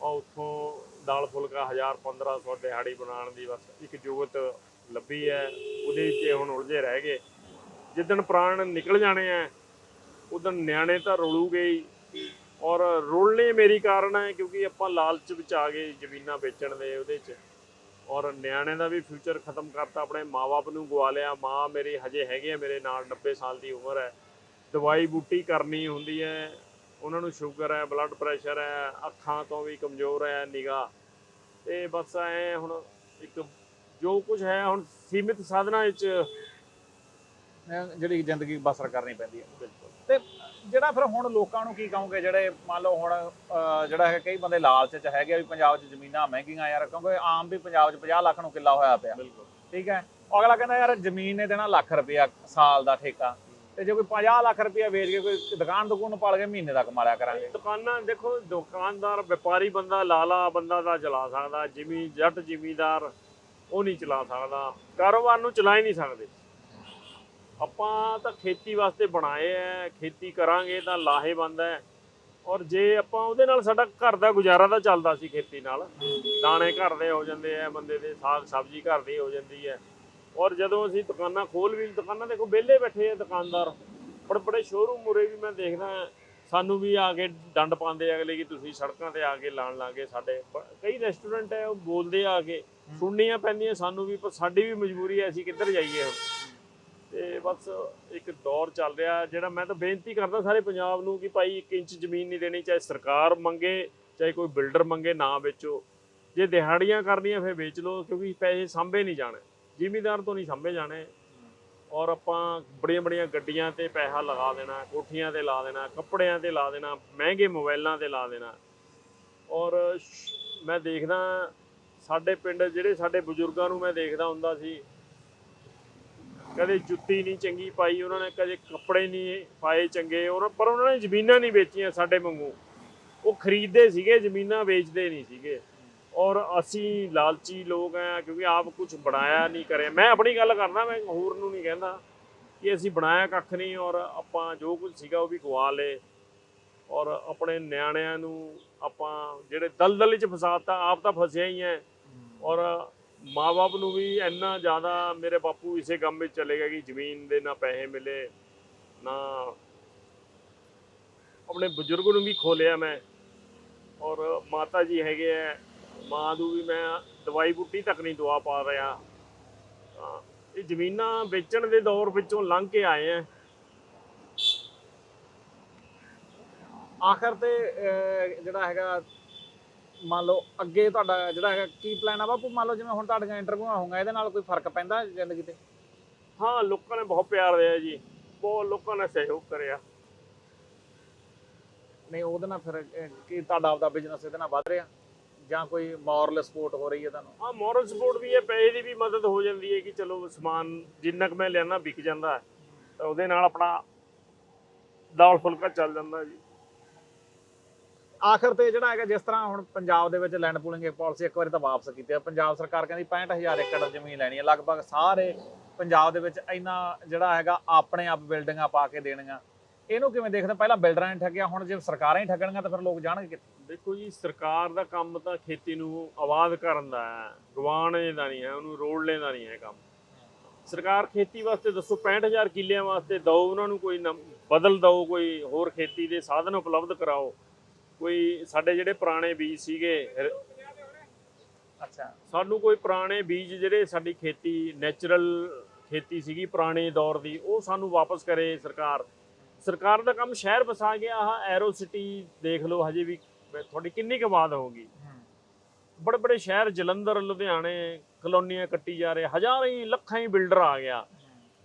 ਔਰ ਉੱਥੋਂ ਦਾਲ ਫੁਲਕਾ 1000 1500 ਦਿਹਾੜੀ ਬਣਾਉਣ ਦੀ ਬਸ ਇੱਕ ਜੁਗਤ ਲੱਭੀ ਹੈ, ਉਹਦੇ ਵਿੱਚ ਹੁਣ ਉਲਝੇ ਰਹਿ ਗਏ। ਜਿੱਦਣ ਪ੍ਰਾਣ ਨਿਕਲ ਜਾਣੇ ਆ, ਉਦੋਂ ਨਿਆਣੇ ਤਾਂ ਰੋਲੂਗੇ ਹੀ। ਔਰ ਰੋਲਣੇ ਮੇਰੀ ਕਾਰਨ ਹੈ ਕਿਉਂਕਿ ਆਪਾਂ ਲਾਲਚ ਵਿੱਚ ਆ ਗਏ ਜ਼ਮੀਨਾਂ ਵੇਚਣ ਦੇ ਉਹਦੇ 'ਚ। ਔਰ ਨਿਆਣੇ ਦਾ ਵੀ ਫਿਊਚਰ ਖਤਮ ਕਰਤਾ ਆਪਣੇ ਮਾਪੇ ਨੂੰ ਗਵਾ ਲਿਆ। ਮਾਂ ਮੇਰੀ ਹਜੇ ਹੈਗੇ ਮੇਰੇ ਨਾਲ 90 ਸਾਲ ਦੀ ਉਮਰ ਹੈ। ਦਵਾਈ ਬੂਟੀ ਕਰਨੀ ਹੁੰਦੀ ਹੈ ਉਹਨਾਂ ਨੂੰ ਸ਼ੂਗਰ ਹੈ ਬਲੱਡ ਪ੍ਰੈਸ਼ਰ ਹੈ ਅੱਖਾਂ ਤੋਂ ਵੀ ਕਮਜ਼ੋਰ ਹੈ ਨਿਗਾਹ। ਤੇ ਬਸ ਐ ਹੁਣ ਇੱਕ ਜੋ ਕੁਝ ਹੈ ਹੁਣ ਸੀਮਿਤ ਸਾਧਨਾਂ ਵਿੱਚ ਜਿਹੜੀ ਜ਼ਿੰਦਗੀ ਬਸਰ ਕਰਨੀ ਪੈਂਦੀ ਹੈ। ਬਿਲਕੁਲ। ਤੇ ਜਿਹੜਾ ਫਿਰ ਹੁਣ ਲੋਕਾਂ ਨੂੰ ਕੀ ਕਹੋਗੇ? ਜਿਹੜੇ ਮੰਨ ਲਓ ਹੁਣ ਜਿਹੜਾ ਹੈ ਕਈ ਬੰਦੇ ਲਾਲਚ 'ਚ ਹੈਗੇ ਆ ਵੀ ਪੰਜਾਬ 'ਚ ਜ਼ਮੀਨਾਂ ਮਹਿੰਗੀਆਂ ਯਾਰ ਕਿਉਂਕਿ ਆਮ ਵੀ ਪੰਜਾਬ 'ਚ 50 ਲੱਖ ਨੂੰ ਕਿੱਲਾ ਹੋਇਆ ਪਿਆ। ਬਿਲਕੁਲ। ਠੀਕ ਹੈ? ਅਗਲਾ ਕਹਿੰਦਾ ਯਾਰ ਜ਼ਮੀਨ ਨੇ ਦੇਣਾ ਲੱਖ ਰੁਪਇਆ ਸਾਲ ਦਾ ਠੇਕਾ। ਤੇ ਜੇ ਕੋਈ 50 ਲੱਖ ਰੁਪਇਆ ਵੇਚ ਕੇ ਕੋਈ ਦੁਕਾਨ ਦੁਕਾਨ ਪਾਲ ਕੇ ਮਹੀਨੇ ਦਾ ਕਮਾ ਲਿਆ ਕਰਾਂਗੇ। ਦੁਕਾਨਾਂ ਦੇਖੋ ਦੁਕਾਨਦਾਰ ਵਪਾਰੀ ਬੰਦਾ ਲਾਲਾ ਬੰਦਾ ਦਾ ਚਲਾ ਸਕਦਾ। ਜਿਮੀ ਜੱਟ ਜ਼ਿਮੀਦਾਰ ਉਹ ਨਹੀਂ ਚਲਾ ਸਕਦਾ। ਕਾਰੋਬਾਰ ਨੂੰ ਚਲਾ ਹੀ ਨਹੀਂ ਸਕਦੇ। ਆਪਾਂ ਤਾਂ ਖੇਤੀ ਵਾਸਤੇ ਬਣਾਏ ਐ ਖੇਤੀ ਕਰਾਂਗੇ ਤਾਂ ਲਾਹੇਵੰਦ ਹੈ ਔਰ ਜੇ ਆਪਾਂ ਉਹਦੇ ਨਾਲ ਸਾਡਾ ਘਰ ਦਾ ਗੁਜ਼ਾਰਾ ਤਾਂ ਚੱਲਦਾ ਸੀ ਖੇਤੀ ਨਾਲ। ਦਾਣੇ ਘਰ ਦੇ ਹੋ ਜਾਂਦੇ ਐ ਬੰਦੇ ਦੇ ਸਾਗ ਸਬਜ਼ੀ ਘਰ ਦੀ ਹੋ ਜਾਂਦੀ ਹੈ ਔਰ ਜਦੋਂ ਅਸੀਂ ਦੁਕਾਨਾਂ ਖੋਲ ਵੀ ਦੁਕਾਨਾਂ ਦੇਖੋ ਵਿਹਲੇ ਬੈਠੇ ਆ ਦੁਕਾਨਦਾਰ। ਬੜੇ ਬੜੇ ਸ਼ੋਰੂਮ ਮੁਰੇ ਵੀ ਮੈਂ ਦੇਖਦਾ ਸਾਨੂੰ ਵੀ ਆ ਕੇ ਡੰਡ ਪਾਉਂਦੇ ਅਗਲੇ ਕਿ ਤੁਸੀਂ ਸੜਕਾਂ ਤੇ ਆ ਕੇ ਲਾਣ ਲਾਗੇ ਸਾਡੇ। ਕਈ ਰੈਸਟੋਰੈਂਟ ਹੈ ਉਹ ਬੋਲਦੇ ਆ ਕੇ। ਸੁਣਨੀਆਂ ਪੈਂਦੀਆਂ ਸਾਨੂੰ ਵੀ ਪਰ ਸਾਡੀ ਵੀ ਮਜਬੂਰੀ ਹੈ ਅਸੀਂ ਕਿੱਧਰ ਜਾਈਏ ਹੁਣ? ਤੇ ਬਸ ਇੱਕ ਦੌਰ ਚੱਲ ਰਿਹਾ ਜਿਹੜਾ ਮੈਂ ਤਾਂ ਬੇਨਤੀ ਕਰਦਾ ਸਾਰੇ ਪੰਜਾਬ ਨੂੰ ਕਿ ਭਾਈ 1 ਇੰਚ ਜ਼ਮੀਨ ਨਹੀਂ ਦੇਣੀ, ਚਾਹੇ ਸਰਕਾਰ ਮੰਗੇ, ਚਾਹੇ ਕੋਈ ਬਿਲਡਰ ਮੰਗੇ, ਨਾ ਵੇਚੋ। ਜੇ ਦਿਹਾੜੀਆਂ ਕਰਨੀਆਂ ਫਿਰ ਵੇਚ ਲਓ, ਕਿਉਂਕਿ ਪੈਸੇ ਸਾਂਭੇ ਨਹੀਂ ਜਾਣੇ। ਜ਼ਿਮੀਦਾਰ ਤੋਂ ਨਹੀਂ ਸਾਂਭੇ ਜਾਣੇ। ਔਰ ਆਪਾਂ ਬੜੀਆਂ ਬੜੀਆਂ ਗੱਡੀਆਂ ਤੇ ਪੈਸਾ ਲਗਾ ਦੇਣਾ, ਕੋਠੀਆਂ ਤੇ ਲਾ ਦੇਣਾ, ਕੱਪੜਿਆਂ ਤੇ ਲਾ ਦੇਣਾ, ਮਹਿੰਗੇ ਮੋਬਾਈਲਾਂ ਤੇ ਲਾ ਦੇਣਾ। ਔਰ ਮੈਂ ਦੇਖਦਾ, ਸਾਡੇ ਪਿੰਡ ਜਿਹੜੇ ਸਾਡੇ ਬਜ਼ੁਰਗਾਂ ਨੂੰ ਮੈਂ ਦੇਖਦਾ ਹੁੰਦਾ ਸੀ ਕਦੇ ਜੁੱਤੀ ਨਹੀਂ ਚੰਗੀ ਪਾਈ, ਉਹਨਾਂ ਨੇ ਕਦੇ ਕੱਪੜੇ ਨਹੀਂ ਪਾਏ ਚੰਗੇ ਔਰ ਪਰ ਉਹਨਾਂ ਨੇ ਜ਼ਮੀਨਾਂ ਨਹੀਂ ਵੇਚੀਆਂ ਸਾਡੇ ਵਾਂਗੂ। ਉਹ ਖਰੀਦਦੇ ਸੀਗੇ, ਜ਼ਮੀਨਾਂ ਵੇਚਦੇ ਨਹੀਂ ਸੀਗੇ। ਔਰ ਅਸੀਂ ਲਾਲਚੀ ਲੋਕ ਆ, ਕਿਉਂਕਿ ਆਪ ਕੁਝ ਬਣਾਇਆ ਨਹੀਂ ਕਰਿਆ। ਮੈਂ ਆਪਣੀ ਗੱਲ ਕਰਨਾ ਮੈਂ ਹੋਰ ਨੂੰ ਨਹੀਂ ਕਹਿੰਦਾ ਕਿ ਅਸੀਂ ਬਣਾਇਆ ਕੱਖ ਨਹੀਂ, ਔਰ ਆਪਾਂ ਜੋ ਕੁਝ ਸੀਗਾ ਉਹ ਵੀ ਗਵਾ ਲਏ। ਔਰ ਆਪਣੇ ਨਿਆਣਿਆਂ ਨੂੰ ਆਪਾਂ ਜਿਹੜੇ ਦਲਦਲ ਵਿੱਚ ਫਸਾਤਾ ਆਪ ਤਾਂ ਫਸਿਆ ਹੀ ਹੈ। ਔਰ ਮਾਪੇ ਨੂੰ ਵੀ ਇੰਨਾ ਜ਼ਿਆਦਾ ਮੇਰੇ ਬਾਪੂ ਇਸੇ ਕੰਮ ਵਿੱਚ ਚਲੇ ਗਏ ਕਿ ਜ਼ਮੀਨ ਦੇ ਨਾ ਪੈਸੇ ਮਿਲੇ, ਨਾ ਆਪਣੇ ਬਜ਼ੁਰਗ ਨੂੰ ਵੀ ਖੋਲਿਆ ਮੈਂ। ਔਰ ਮਾਤਾ ਜੀ ਹੈਗੇ ਆ ਮਾਂ ਨੂੰ ਵੀ ਮੈਂ ਦਵਾਈ ਬੂਟੀ ਤੱਕ ਨਹੀਂ ਦਵਾ ਪਾ ਰਿਹਾ। ਇਹ ਜ਼ਮੀਨਾਂ ਵੇਚਣ ਦੇ ਦੌਰ ਵਿੱਚੋਂ ਲੰਘ ਕੇ ਆਏ ਆ ਆਖਰ ਤੇ ਜਿਹੜਾ ਹੈਗਾ ਮੰਨ ਲਓ ਅੱਗੇ ਤੁਹਾਡਾ ਜਿਹੜਾ ਹੈਗਾ ਕੀ ਪਲਾਨ ਆ ਬਾਪੂ? ਮੰਨ ਲਓ ਜਿਵੇਂ ਹੁਣ ਤੁਹਾਡੀਆਂ ਇੰਟਰਵਿਊਆਂ ਹੋਊਗਾ ਇਹਦੇ ਨਾਲ ਕੋਈ ਫ਼ਰਕ ਪੈਂਦਾ ਜ਼ਿੰਦਗੀ ਤੇ? ਹਾਂ ਲੋਕਾਂ ਨੇ ਬਹੁਤ ਪਿਆਰ ਦਿਆ ਜੀ। ਬਹੁਤ ਲੋਕਾਂ ਨੇ ਸਹਿਯੋਗ ਕਰਿਆ। ਨਹੀਂ ਉਹਦੇ ਨਾਲ ਫਿਰ ਅਹ, ਕੀ ਤੁਹਾਡਾ ਆਪਦਾ ਬਿਜ਼ਨਸ ਇਹਦੇ ਨਾਲ ਵੱਧ ਰਿਹਾ? ਜਾਂ ਕੋਈ ਮੋਰਲ ਸਪੋਰਟ ਹੋ ਰਹੀ ਹੈ ਤੁਹਾਨੂੰ? ਹਾਂ ਮੋਰਲ ਸਪੋਰਟ ਵੀ ਹੈ ਪੈਸੇ ਦੀ ਵੀ ਮਦਦ ਹੋ ਜਾਂਦੀ ਹੈ ਕਿ ਚਲੋ ਸਮਾਨ ਜਿੰਨਾ ਕੁ ਮੈਂ ਲਿਆਣਾ ਵਿਕ ਜਾਂਦਾ। ਹੈ, ਤਾਂ ਉਹਦੇ ਨਾਲ ਆਪਣਾ ਦਾਲ ਫੁਲਕਾ ਚੱਲ ਜਾਂਦਾ ਜੀ। ਆਖਰ ਤੇ ਜਿਹੜਾ ਹੈਗਾ ਜਿਸ ਤਰ੍ਹਾਂ ਹੁਣ ਪੰਜਾਬ ਦੇ ਵਿੱਚ ਲੈਂਡ ਪੂਲਿੰਗ ਪਾਲਿਸੀ ਇੱਕ ਵਾਰੀ ਤਾਂ ਵਾਪਸ ਕੀਤੀ ਹੈ ਪੰਜਾਬ ਸਰਕਾਰ ਕਹਿੰਦੀ 65000 ਏਕੜ ਜ਼ਮੀਨ ਲੈਣੀ ਹੈ ਲਗਭਗ ਸਾਰੇ ਪੰਜਾਬ ਦੇ ਵਿੱਚ ਇੰਨਾ ਜਿਹੜਾ ਹੈਗਾ ਆਪਣੇ ਆਪ ਬਿਲਡਿੰਗਾਂ ਪਾ ਕੇ ਦੇਣੀਆਂ। ਇਹਨੂੰ ਕਿਵੇਂ ਦੇਖਦੇ ਪਹਿਲਾਂ ਬਿਲਡਰਾਂ ਨੇ ਠੱਗਿਆ, ਹੁਣ ਜੇ ਸਰਕਾਰਾਂ ਹੀ ਠੱਗਣਗੀਆਂ ਤਾਂ ਫਿਰ ਲੋਕ ਜਾਣਗੇ ਕਿੱਥੇ? ਦੇਖੋ ਜੀ, ਸਰਕਾਰ ਦਾ ਕੰਮ ਤਾਂ ਖੇਤੀ ਨੂੰ ਆਬਾਦ ਕਰਨ ਦਾ ਹੈ ਗਵਾਣੇ ਦਾ ਨਹੀਂ ਹੈ, ਉਹਨੂੰ ਰੋੜਲੇ ਦਾ ਨਹੀਂ ਹੈ ਕੰਮ। ਸਰਕਾਰ ਖੇਤੀ ਵਾਸਤੇ ਦੱਸੋ 65000 ਕਿੱਲਿਆਂ ਵਾਸਤੇ ਦਿਓ, ਉਹਨਾਂ ਨੂੰ ਕੋਈ ਨਮ- ਬਦਲ ਦਿਓ, ਕੋਈ ਹੋਰ ਖੇਤੀ ਦੇ ਸਾਧਨ ਉਪਲਬਧ ਕਰਾਓ। ਕੋਈ ਸਾਡੇ ਜਿਹੜੇ ਪੁਰਾਣੇ ਬੀਜ ਸੀਗੇ ਅੱਛਾ। ਸਾਨੂੰ ਕੋਈ ਪੁਰਾਣੇ ਬੀਜ ਜਿਹੜੇ ਸਾਡੀ ਖੇਤੀ ਨੈਚੁਰਲ ਖੇਤੀ ਸੀਗੀ ਪੁਰਾਣੇ ਦੌਰ ਦੀ ਉਹ ਸਾਨੂੰ ਵਾਪਸ ਕਰੇ ਸਰਕਾਰ। ਸਰਕਾਰ ਦਾ ਕੰਮ ਸ਼ਹਿਰ ਵਸਾ ਗਿਆ ਆਹ ਐਰੋ ਸਿਟੀ ਦੇਖ ਲਓ ਹਜੇ ਵੀ ਤੁਹਾਡੀ ਕਿੰਨੀ ਕੁ ਆਬਾਦ ਹੋਊਗੀ। ਬੜੇ ਬੜੇ ਸ਼ਹਿਰ ਜਲੰਧਰ ਲੁਧਿਆਣੇ ਕਲੋਨੀਆਂ ਕੱਟੀ ਜਾ ਰਹੇ ਹਜ਼ਾਰਾਂ ਹੀ ਲੱਖਾਂ ਹੀ ਬਿਲਡਰ ਆ ਗਿਆ।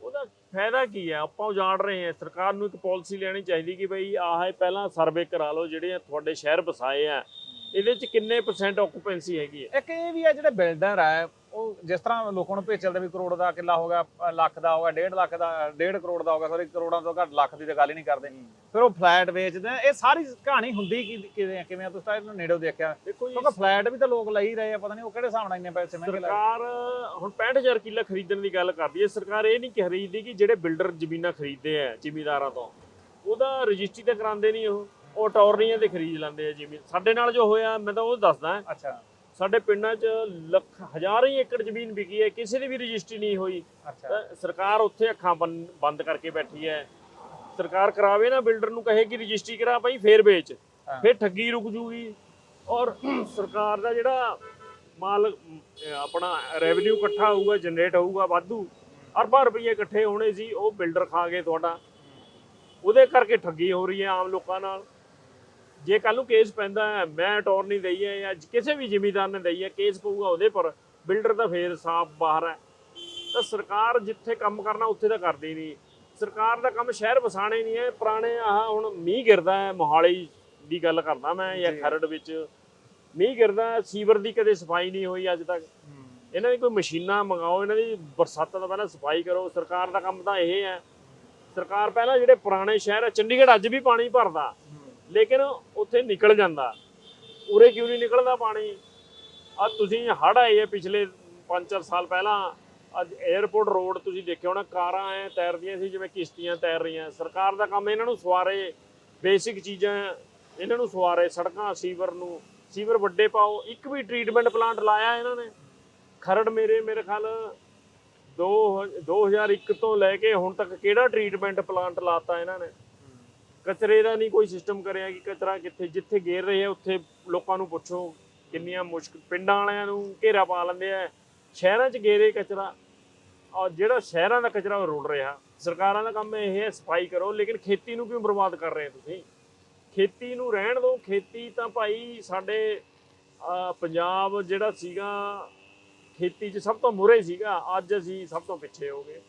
ਉਹਦਾ ਫਾਇਦਾ ਕੀ ਹੈ ਆਪਾਂ ਉਜਾੜ ਰਹੇ ਹਾਂ, ਸਰਕਾਰ ਨੂੰ ਇੱਕ ਪਾਲਿਸੀ ਲੈਣੀ ਚਾਹੀਦੀ ਕਿ ਬਈ ਆਹ ਪਹਿਲਾਂ ਸਰਵੇ ਕਰਾ ਲਓ, ਜਿਹੜੇ ਤੁਹਾਡੇ ਸ਼ਹਿਰ ਵਸਾਏ ਆ, ਇਹਦੇ ਚ ਕਿੰਨੇ ਪਰਸੈਂਟ ਆਕੂਪੈਂਸੀ ਹੈਗੀ ਹੈ ਇੱਕ ਇਹ ਵੀ ਆ, ਜਿਹੜੇ ਬਿਲਡਰ ਹੈ ਜਿਸ ਤਰ੍ਹਾਂ ਲੋਕਾਂ ਨੂੰ ਭੇਜ ਚੱਲਦੇ ਵੀ ਕਰੋੜ ਦਾ ਕਿੱਲਾ ਹੋ ਗਿਆ ਲੱਖ ਦਾ ਹੋ ਗਿਆ 1.5 ਲੱਖ ਦਾ 1.5 ਕਰੋੜ ਦਾ ਹੋ ਗਿਆ ਸੌਰੀ ਕਰੋੜਾਂ ਤੋਂ ਘੱਟ ਲੱਖ ਦੀ ਤਾਂ ਗੱਲ ਹੀ ਨਹੀਂ ਕਰਦੇ। ਫਿਰ ਉਹ ਫਲੈਟ ਵੇਚਦੇ। ਇਹ ਸਾਰੀ ਕਹਾਣੀ ਹੁੰਦੀ ਕੀ ਕਿਵੇਂ ਕਿਵੇਂ? ਤੁਸੀਂ ਤਾਂ ਇਹਨੂੰ ਨੇੜੋਂ ਦੇਖਿਆ। ਕਿਉਂਕਿ ਫਲੈਟ ਵੀ ਤਾਂ ਲੋਕ ਲਈ ਰਹੇ ਆ ਪਤਾ ਨਹੀਂ ਉਹ ਕਿਹੜੇ ਹਿਸਾਬ ਨਾਲ ਇੰਨੇ ਪੈਸੇ ਮਹਿੰਗੇ ਲੱਗ ਸਰਕਾਰ ਹੁਣ 65000 ਕਿੱਲਾ ਖਰੀਦਣ ਦੀ ਗੱਲ ਕਰਦੀ ਹੈ। ਸਰਕਾਰ ਇਹ ਨਹੀਂ ਖਰੀਦਦੀ ਕਿ ਜਿਹੜੇ ਬਿਲਡਰ ਜ਼ਮੀਨਾਂ ਖਰੀਦਦੇ ਆ ਜ਼ਿਮੀਦਾਰਾਂ ਤੋਂ ਉਹਦਾ ਰਜਿਸਟਰੀ ਤਾਂ ਕਰਾਉਂਦੇ ਨਹੀਂ ਉਹ। ਉਹ ਟੌਰਨੀਆਂ ਤੇ ਖਰੀਦ ਲੈਂਦੇ ਆ ਜ਼ਮੀਨ। ਸਾਡੇ ਨਾਲ ਜੋ ਹੋਇਆ ਮੈਂ ਤਾਂ ਉਹ ਦੱਸਦਾ। ਅੱਛਾ। ਸਾਡੇ ਪਿੰਡਾਂ 'ਚ ਲੱਖ ਹਜ਼ਾਰਾਂ ਹੀ ਏਕੜ ਜ਼ਮੀਨ ਵਿਕੀ ਹੈ ਕਿਸੇ ਦੀ ਵੀ ਰਜਿਸਟਰੀ ਨਹੀਂ ਹੋਈ। ਤਾਂ ਸਰਕਾਰ ਉੱਥੇ ਅੱਖਾਂ ਬੰਦ ਕਰਕੇ ਬੈਠੀ ਹੈ। ਸਰਕਾਰ ਕਰਾਵੇ ਨਾ ਬਿਲਡਰ ਨੂੰ ਕਹੇ ਕਿ ਰਜਿਸਟਰੀ ਕਰਾ ਭਾਈ ਫੇਰ ਵੇਚ। ਫੇਰ ਠੱਗੀ ਰੁਕ ਜੂਗੀ। ਔਰ ਸਰਕਾਰ ਦਾ ਜਿਹੜਾ ਮਾਲ ਆਪਣਾ ਰੈਵਨਿਊ ਇਕੱਠਾ ਹੋਊਗਾ ਜਨਰੇਟ ਹੋਊਗਾ ਵਾਧੂ ਅਰਬਾਂ ਰੁਪਏ ਇਕੱਠੇ ਹੋਣੇ ਸੀ ਉਹ ਬਿਲਡਰ ਖਾ ਗਏ ਤੁਹਾਡਾ। ਉਹਦੇ ਕਰਕੇ ਠੱਗੀ ਹੋ ਰਹੀ ਹੈ ਆਮ ਲੋਕਾਂ ਨਾਲ। ਜੇ ਕੱਲ ਨੂੰ ਕੇਸ ਪੈਂਦਾ ਹੈ ਮੈਂ ਅਟਾਰਨੀ ਦਈ ਹੈ ਜਾਂ ਕਿਸੇ ਵੀ ਜ਼ਿਮੀਦਾਰ ਨੇ ਦਈ ਹੈ ਕੇਸ ਪਊਗਾ ਉਹਦੇ ਪਰ ਬਿਲਡਰ ਤਾਂ ਫੇਰ ਸਾਫ਼ ਬਾਹਰ ਹੈ। ਤਾਂ ਸਰਕਾਰ ਜਿੱਥੇ ਕੰਮ ਕਰਨਾ ਉੱਥੇ ਤਾਂ ਕਰਦੀ ਨਹੀਂ। ਸਰਕਾਰ ਦਾ ਕੰਮ ਸ਼ਹਿਰ ਵਸਾਣੇ ਨਹੀਂ ਹੈ ਪੁਰਾਣੇ ਆਹ ਹੁਣ ਮੀਂਹ ਗਿਰਦਾ ਹੈ ਮੋਹਾਲੀ ਦੀ ਗੱਲ ਕਰਦਾ ਮੈਂ ਜਾਂ। ਖਰੜ ਵਿੱਚ। ਮੀਂਹ ਗਿਰਦਾ ਸੀਵਰ ਦੀ ਕਦੇ ਸਫ਼ਾਈ ਨਹੀਂ ਹੋਈ ਅੱਜ ਤੱਕ। ਇਹਨਾਂ ਦੀ ਕੋਈ ਮਸ਼ੀਨਾਂ ਮੰਗਾਓ ਇਹਨਾਂ ਦੀ ਬਰਸਾਤਾਂ ਤੋਂ ਪਹਿਲਾਂ ਸਫ਼ਾਈ ਕਰੋ। ਸਰਕਾਰ ਦਾ ਕੰਮ ਤਾਂ ਇਹ ਹੈ। ਸਰਕਾਰ ਪਹਿਲਾਂ ਜਿਹੜੇ ਪੁਰਾਣੇ ਸ਼ਹਿਰ ਹੈ ਚੰਡੀਗੜ੍ਹ ਅੱਜ ਵੀ ਪਾਣੀ ਭਰਦਾ। ਲੇਕਿਨ ਉੱਥੇ ਨਿਕਲ ਜਾਂਦਾ। ਉਰੇ ਕਿਉਂ ਨਹੀਂ ਨਿਕਲਦਾ ਪਾਣੀ? ਆ ਤੁਸੀਂ ਹੜ੍ਹ ਆਏ ਆ ਪਿਛਲੇ 5-4 ਸਾਲ ਪਹਿਲਾਂ। ਅੱਜ 에어ਪੋਰਟ ਰੋਡ ਤੁਸੀਂ ਦੇਖਿਆ ਹੋਣਾ, ਕਾਰਾਂ ਐ ਤੈਰਦੀਆਂ ਸੀ, ਜਿਵੇਂ ਕਿਸ਼ਤੀਆਂ ਤੈਰ ਰਹੀਆਂ। ਸਰਕਾਰ ਦਾ ਕੰਮ ਇਹਨਾਂ ਨੂੰ ਸਵਾਰੇ ਬੇਸਿਕ ਚੀਜ਼ਾਂ ਇਹਨਾਂ ਨੂੰ ਸਵਾਰੇ, ਸੜਕਾਂ, ਸੀਵਰ ਨੂੰ। ਸੀਵਰ ਵੱਡੇ ਪਾਓ, ਇੱਕ ਵੀ ਟ੍ਰੀਟਮੈਂਟ ਪਲਾਂਟ ਲਾਇਆ ਇਹਨਾਂ ਨੇ। ਖਰੜ ਮੇਰੇ ਮੇਰੇ ਖਿਆਲ 2 2001 ਤੋਂ ਲੈ ਕੇ ਹੁਣ ਤੱਕ ਕਿਹੜਾ ਟ੍ਰੀਟਮੈਂਟ ਪਲਾਂਟ ਲਾਤਾ ਇਹਨਾਂ ਨੇ? ਕਚਰੇ ਦਾ ਨਹੀਂ ਕੋਈ ਸਿਸਟਮ ਕਰਿਆ ਕਿ ਕਚਰਾ ਕਿੱਥੇ, ਜਿੱਥੇ ਗੇਰ ਰਹੇ ਆ, ਉੱਥੇ ਲੋਕਾਂ ਨੂੰ ਪੁੱਛੋ ਕਿੰਨੀਆਂ ਮੁਸ਼ਕਲ ਪਿੰਡਾਂ ਵਾਲਿਆਂ ਨੂੰ ਘੇਰਾ ਪਾ ਲੈਂਦੇ ਆ। ਸ਼ਹਿਰਾਂ 'ਚ ਗੇਰੇ ਕਚਰਾ, ਔਰ ਜਿਹੜਾ ਸ਼ਹਿਰਾਂ ਦਾ ਕਚਰਾ ਉਹ ਰੁੜ ਰਿਹਾ। ਸਰਕਾਰਾਂ ਦਾ ਕੰਮ ਇਹ ਹੈ, ਸਫ਼ਾਈ ਕਰੋ, ਲੇਕਿਨ ਖੇਤੀ ਨੂੰ ਕਿਉਂ ਬਰਬਾਦ ਕਰ ਰਹੇ ਤੁਸੀਂ? ਖੇਤੀ ਨੂੰ ਰਹਿਣ ਦਿਓ, ਖੇਤੀ ਤਾਂ ਭਾਈ ਸਾਡੇ ਪੰਜਾਬ ਜਿਹੜਾ ਸੀਗਾ, ਖੇਤੀ 'ਚ ਸਭ ਤੋਂ ਮੁਰੇ ਸੀਗਾ, ਅੱਜ ਅਸੀਂ ਸਭ ਤੋਂ ਪਿੱਛੇ ਹੋ ਗਏ।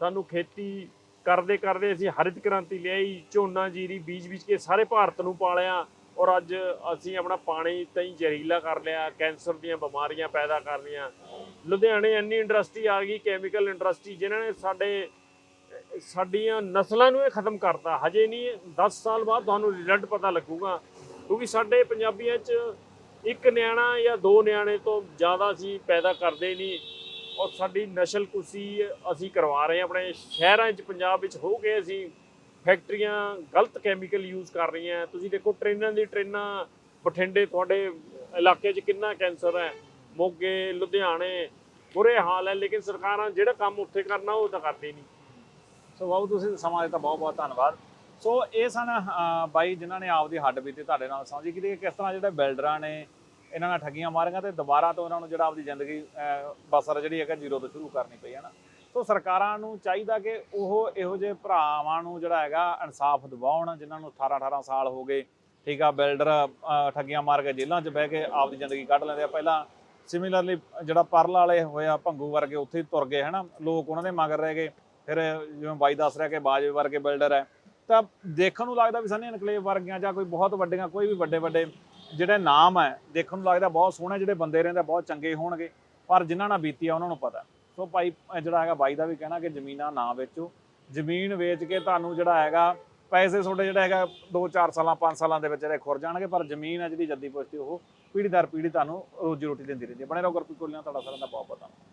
ਸਾਨੂੰ ਖੇਤੀ ਕਰਦੇ ਕਰਦੇ ਅਸੀਂ ਹਰਿਤ ਕ੍ਰਾਂਤੀ ਲਿਆਈ, ਝੋਨਾ ਜੀਰੀ, ਬੀਜ ਬੀਜ ਕੇ ਸਾਰੇ ਭਾਰਤ ਨੂੰ ਪਾਲਿਆ ਔਰ ਅੱਜ ਅਸੀਂ ਆਪਣਾ ਪਾਣੀ ਤਾਈਂ ਜ਼ਹਿਰੀਲਾ ਕਰ ਲਿਆ, ਕੈਂਸਰ ਦੀਆਂ ਬਿਮਾਰੀਆਂ ਪੈਦਾ ਕਰ ਲਈਆਂ। ਲੁਧਿਆਣੇ ਇੰਨੀ ਇੰਡਸਟਰੀ ਆ ਗਈ ਕੈਮੀਕਲ ਇੰਡਸਟਰੀ ਜਿਨ੍ਹਾਂ ਨੇ ਸਾਡੇ, ਸਾਡੀਆਂ ਨਸਲਾਂ ਨੂੰ ਇਹ ਖਤਮ ਕਰਤਾ। ਹਜੇ ਨਹੀਂ 10 ਸਾਲ ਬਾਅਦ ਤੁਹਾਨੂੰ ਰਿਜ਼ਲਟ ਪਤਾ ਲੱਗੂਗਾ, ਕਿਉਂਕਿ ਸਾਡੇ ਪੰਜਾਬੀਆਂ 'ਚ ਇੱਕ ਨਿਆਣਾ ਜਾਂ ਦੋ ਨਿਆਣੇ ਤੋਂ ਜ਼ਿਆਦਾ ਅਸੀਂ ਪੈਦਾ ਕਰਦੇ ਨਹੀਂ। ਔਰ ਸਾਡੀ ਨਸਲ ਕੁਸੀ ਅਸੀਂ ਕਰਵਾ ਰਹੇ ਹਾਂ, ਆਪਣੇ ਸ਼ਹਿਰਾਂ 'ਚ ਪੰਜਾਬ ਵਿੱਚ ਹੋ ਕੇ ਅਸੀਂ। ਫੈਕਟਰੀਆਂ ਗਲਤ ਕੈਮੀਕਲ ਯੂਜ਼ ਕਰ ਰਹੀਆਂ। ਤੁਸੀਂ ਦੇਖੋ, ਟ੍ਰੇਨਾਂ ਦੀ ਟ੍ਰੇਨਾਂ, ਬਠਿੰਡੇ ਤੁਹਾਡੇ ਇਲਾਕੇ 'ਚ ਕਿੰਨਾ ਕੈਂਸਰ ਹੈ, ਮੋਗੇ, ਲੁਧਿਆਣੇ ਬੁਰੇ ਹਾਲ ਹੈ, ਲੇਕਿਨ ਸਰਕਾਰਾਂ ਜਿਹੜਾ ਕੰਮ ਉੱਥੇ ਕਰਨਾ, ਉਹ ਤਾਂ ਕਰਦੀ ਨਹੀਂ। ਸੋ ਬਾਬੂ, ਤੁਸੀਂ ਸਮਾਂ ਦਿੱਤਾ, ਬਹੁਤ ਬਹੁਤ ਧੰਨਵਾਦ। ਸੋ ਇਹ ਸਨ ਬਾਈ, ਜਿਨ੍ਹਾਂ ਨੇ ਆਪਦੀ ਹੱਡ ਬੀਤੀ, ਤੁਹਾਡੇ ਨਾਲ ਸਾਂਝੀ ਕੀਤੀ। ਕਿ ਕਿਸ ਤਰ੍ਹਾਂ ਜਿਹੜੇ ਬਿਲਡਰਾਂ ਨੇ ਇਹਨਾਂ ਨਾਲ ਠੱਗੀਆਂ ਮਾਰੀਆਂ ਤੇ ਦੁਬਾਰਾ ਤੋਂ ਇਹਨਾਂ ਨੂੰ ਜਿਹੜਾ ਆਪਦੀ ਜ਼ਿੰਦਗੀ ਬਸਰ ਜਿਹੜੀ ਹੈਗਾ ਜ਼ੀਰੋ ਤੋਂ ਸ਼ੁਰੂ ਕਰਨੀ ਪਈ ਹੈ ਨਾ। ਸੋ ਸਰਕਾਰਾਂ ਨੂੰ ਚਾਹੀਦਾ ਕਿ ਉਹ ਇਹੋ ਜਿਹੇ ਭਰਾਵਾਂ ਨੂੰ ਜਿਹੜਾ ਹੈਗਾ ਇਨਸਾਫ ਦਿਵਾਉਣ, ਜਿਨ੍ਹਾਂ ਨੂੰ 18 18 ਸਾਲ ਹੋ ਗਏ, ਠੀਕ ਆ, ਬਿਲਡਰ ਠੱਗੀਆਂ ਮਾਰ ਕੇ ਜੇਲ੍ਹਾਂ 'ਚ ਬਹਿ ਕੇ ਆਪਦੀ ਜ਼ਿੰਦਗੀ ਕੱਢ ਲੈਂਦੇ ਆ। ਪਹਿਲਾਂ ਸਿਮਿਲਰਲੀ ਜਿਹੜਾ ਪਰਲ ਵਾਲੇ ਹੋਇਆ ਭੰਗੂ ਵਰਗੇ, ਉੱਥੇ ਹੀ ਤੁਰ ਗਏ, ਹਨਾ। ਲੋਕ ਉਹਨਾਂ ਦੇ ਮਗਰ ਰਹਿ ਗਏ। ਫਿਰ ਜਿਵੇਂ ਬਾਈ ਦੱਸ ਰਿਹਾ ਕਿ ਬਾਜਵੇ ਵਰਗੇ ਬਿਲਡਰ ਹੈ। ਤਾਂ ਦੇਖਣ ਨੂੰ ਲੱਗਦਾ ਵੀ ਸਨੀ ਇਨਕਲੇਵ ਵਰਗੀਆਂ ਜਾਂ ਕੋਈ ਬਹੁਤ ਵੱਡੀਆਂ, ਕੋਈ ਵੀ ਵੱਡੇ ਵੱਡੇ ਜਿਹੜੇ ਨਾਮ ਹੈ, ਦੇਖਣ ਨੂੰ ਲੱਗਦਾ ਬਹੁਤ ਸੋਹਣੇ ਜਿਹੜੇ ਬੰਦੇ ਰਹਿੰਦੇ ਬਹੁਤ ਚੰਗੇ ਹੋਣਗੇ, ਪਰ ਜਿਨ੍ਹਾਂ ਨਾਲ ਬੀਤੀ ਆ, ਉਹਨਾਂ ਨੂੰ ਪਤਾ। ਸੋ ਭਾਈ ਅਹ ਜਿਹੜਾ ਹੈਗਾ ਬਾਈ ਦਾ ਵੀ ਕਹਿਣਾ ਕਿ ਜ਼ਮੀਨਾਂ ਨਾ ਵੇਚੋ। ਜ਼ਮੀਨ ਵੇਚ ਕੇ ਤੁਹਾਨੂੰ ਜਿਹੜਾ ਹੈਗਾ, ਪੈਸੇ ਤੁਹਾਡੇ ਜਿਹੜਾ ਹੈਗਾ 2-4 ਸਾਲਾਂ 5 ਸਾਲਾਂ ਦੇ ਵਿੱਚ ਜਿਹੜੇ ਖੁਰ ਜਾਣਗੇ, ਪਰ ਜ਼ਮੀਨ ਹੈ ਜਿਹੜੀ ਜੱਦੀ ਪੁਸ਼ਤੀ, ਉਹ ਪੀੜ੍ਹੀ ਦਰ ਪੀੜ੍ਹੀ ਤੁਹਾਨੂੰ ਰੋਜੀ ਰੋਟੀ ਦਿੰਦੀ ਰਹਿੰਦੀ ਹੈ। ਬਣੇ ਰਹੋ ਗੁਰਪ੍ਰੀਤ ਕੋਲੀਆਂ, ਤੁਹਾਡਾ ਸਾਰਿਆਂ ਦਾ ਬਹੁਤ ਬਹੁਤ ਧੰਨਵਾਦ।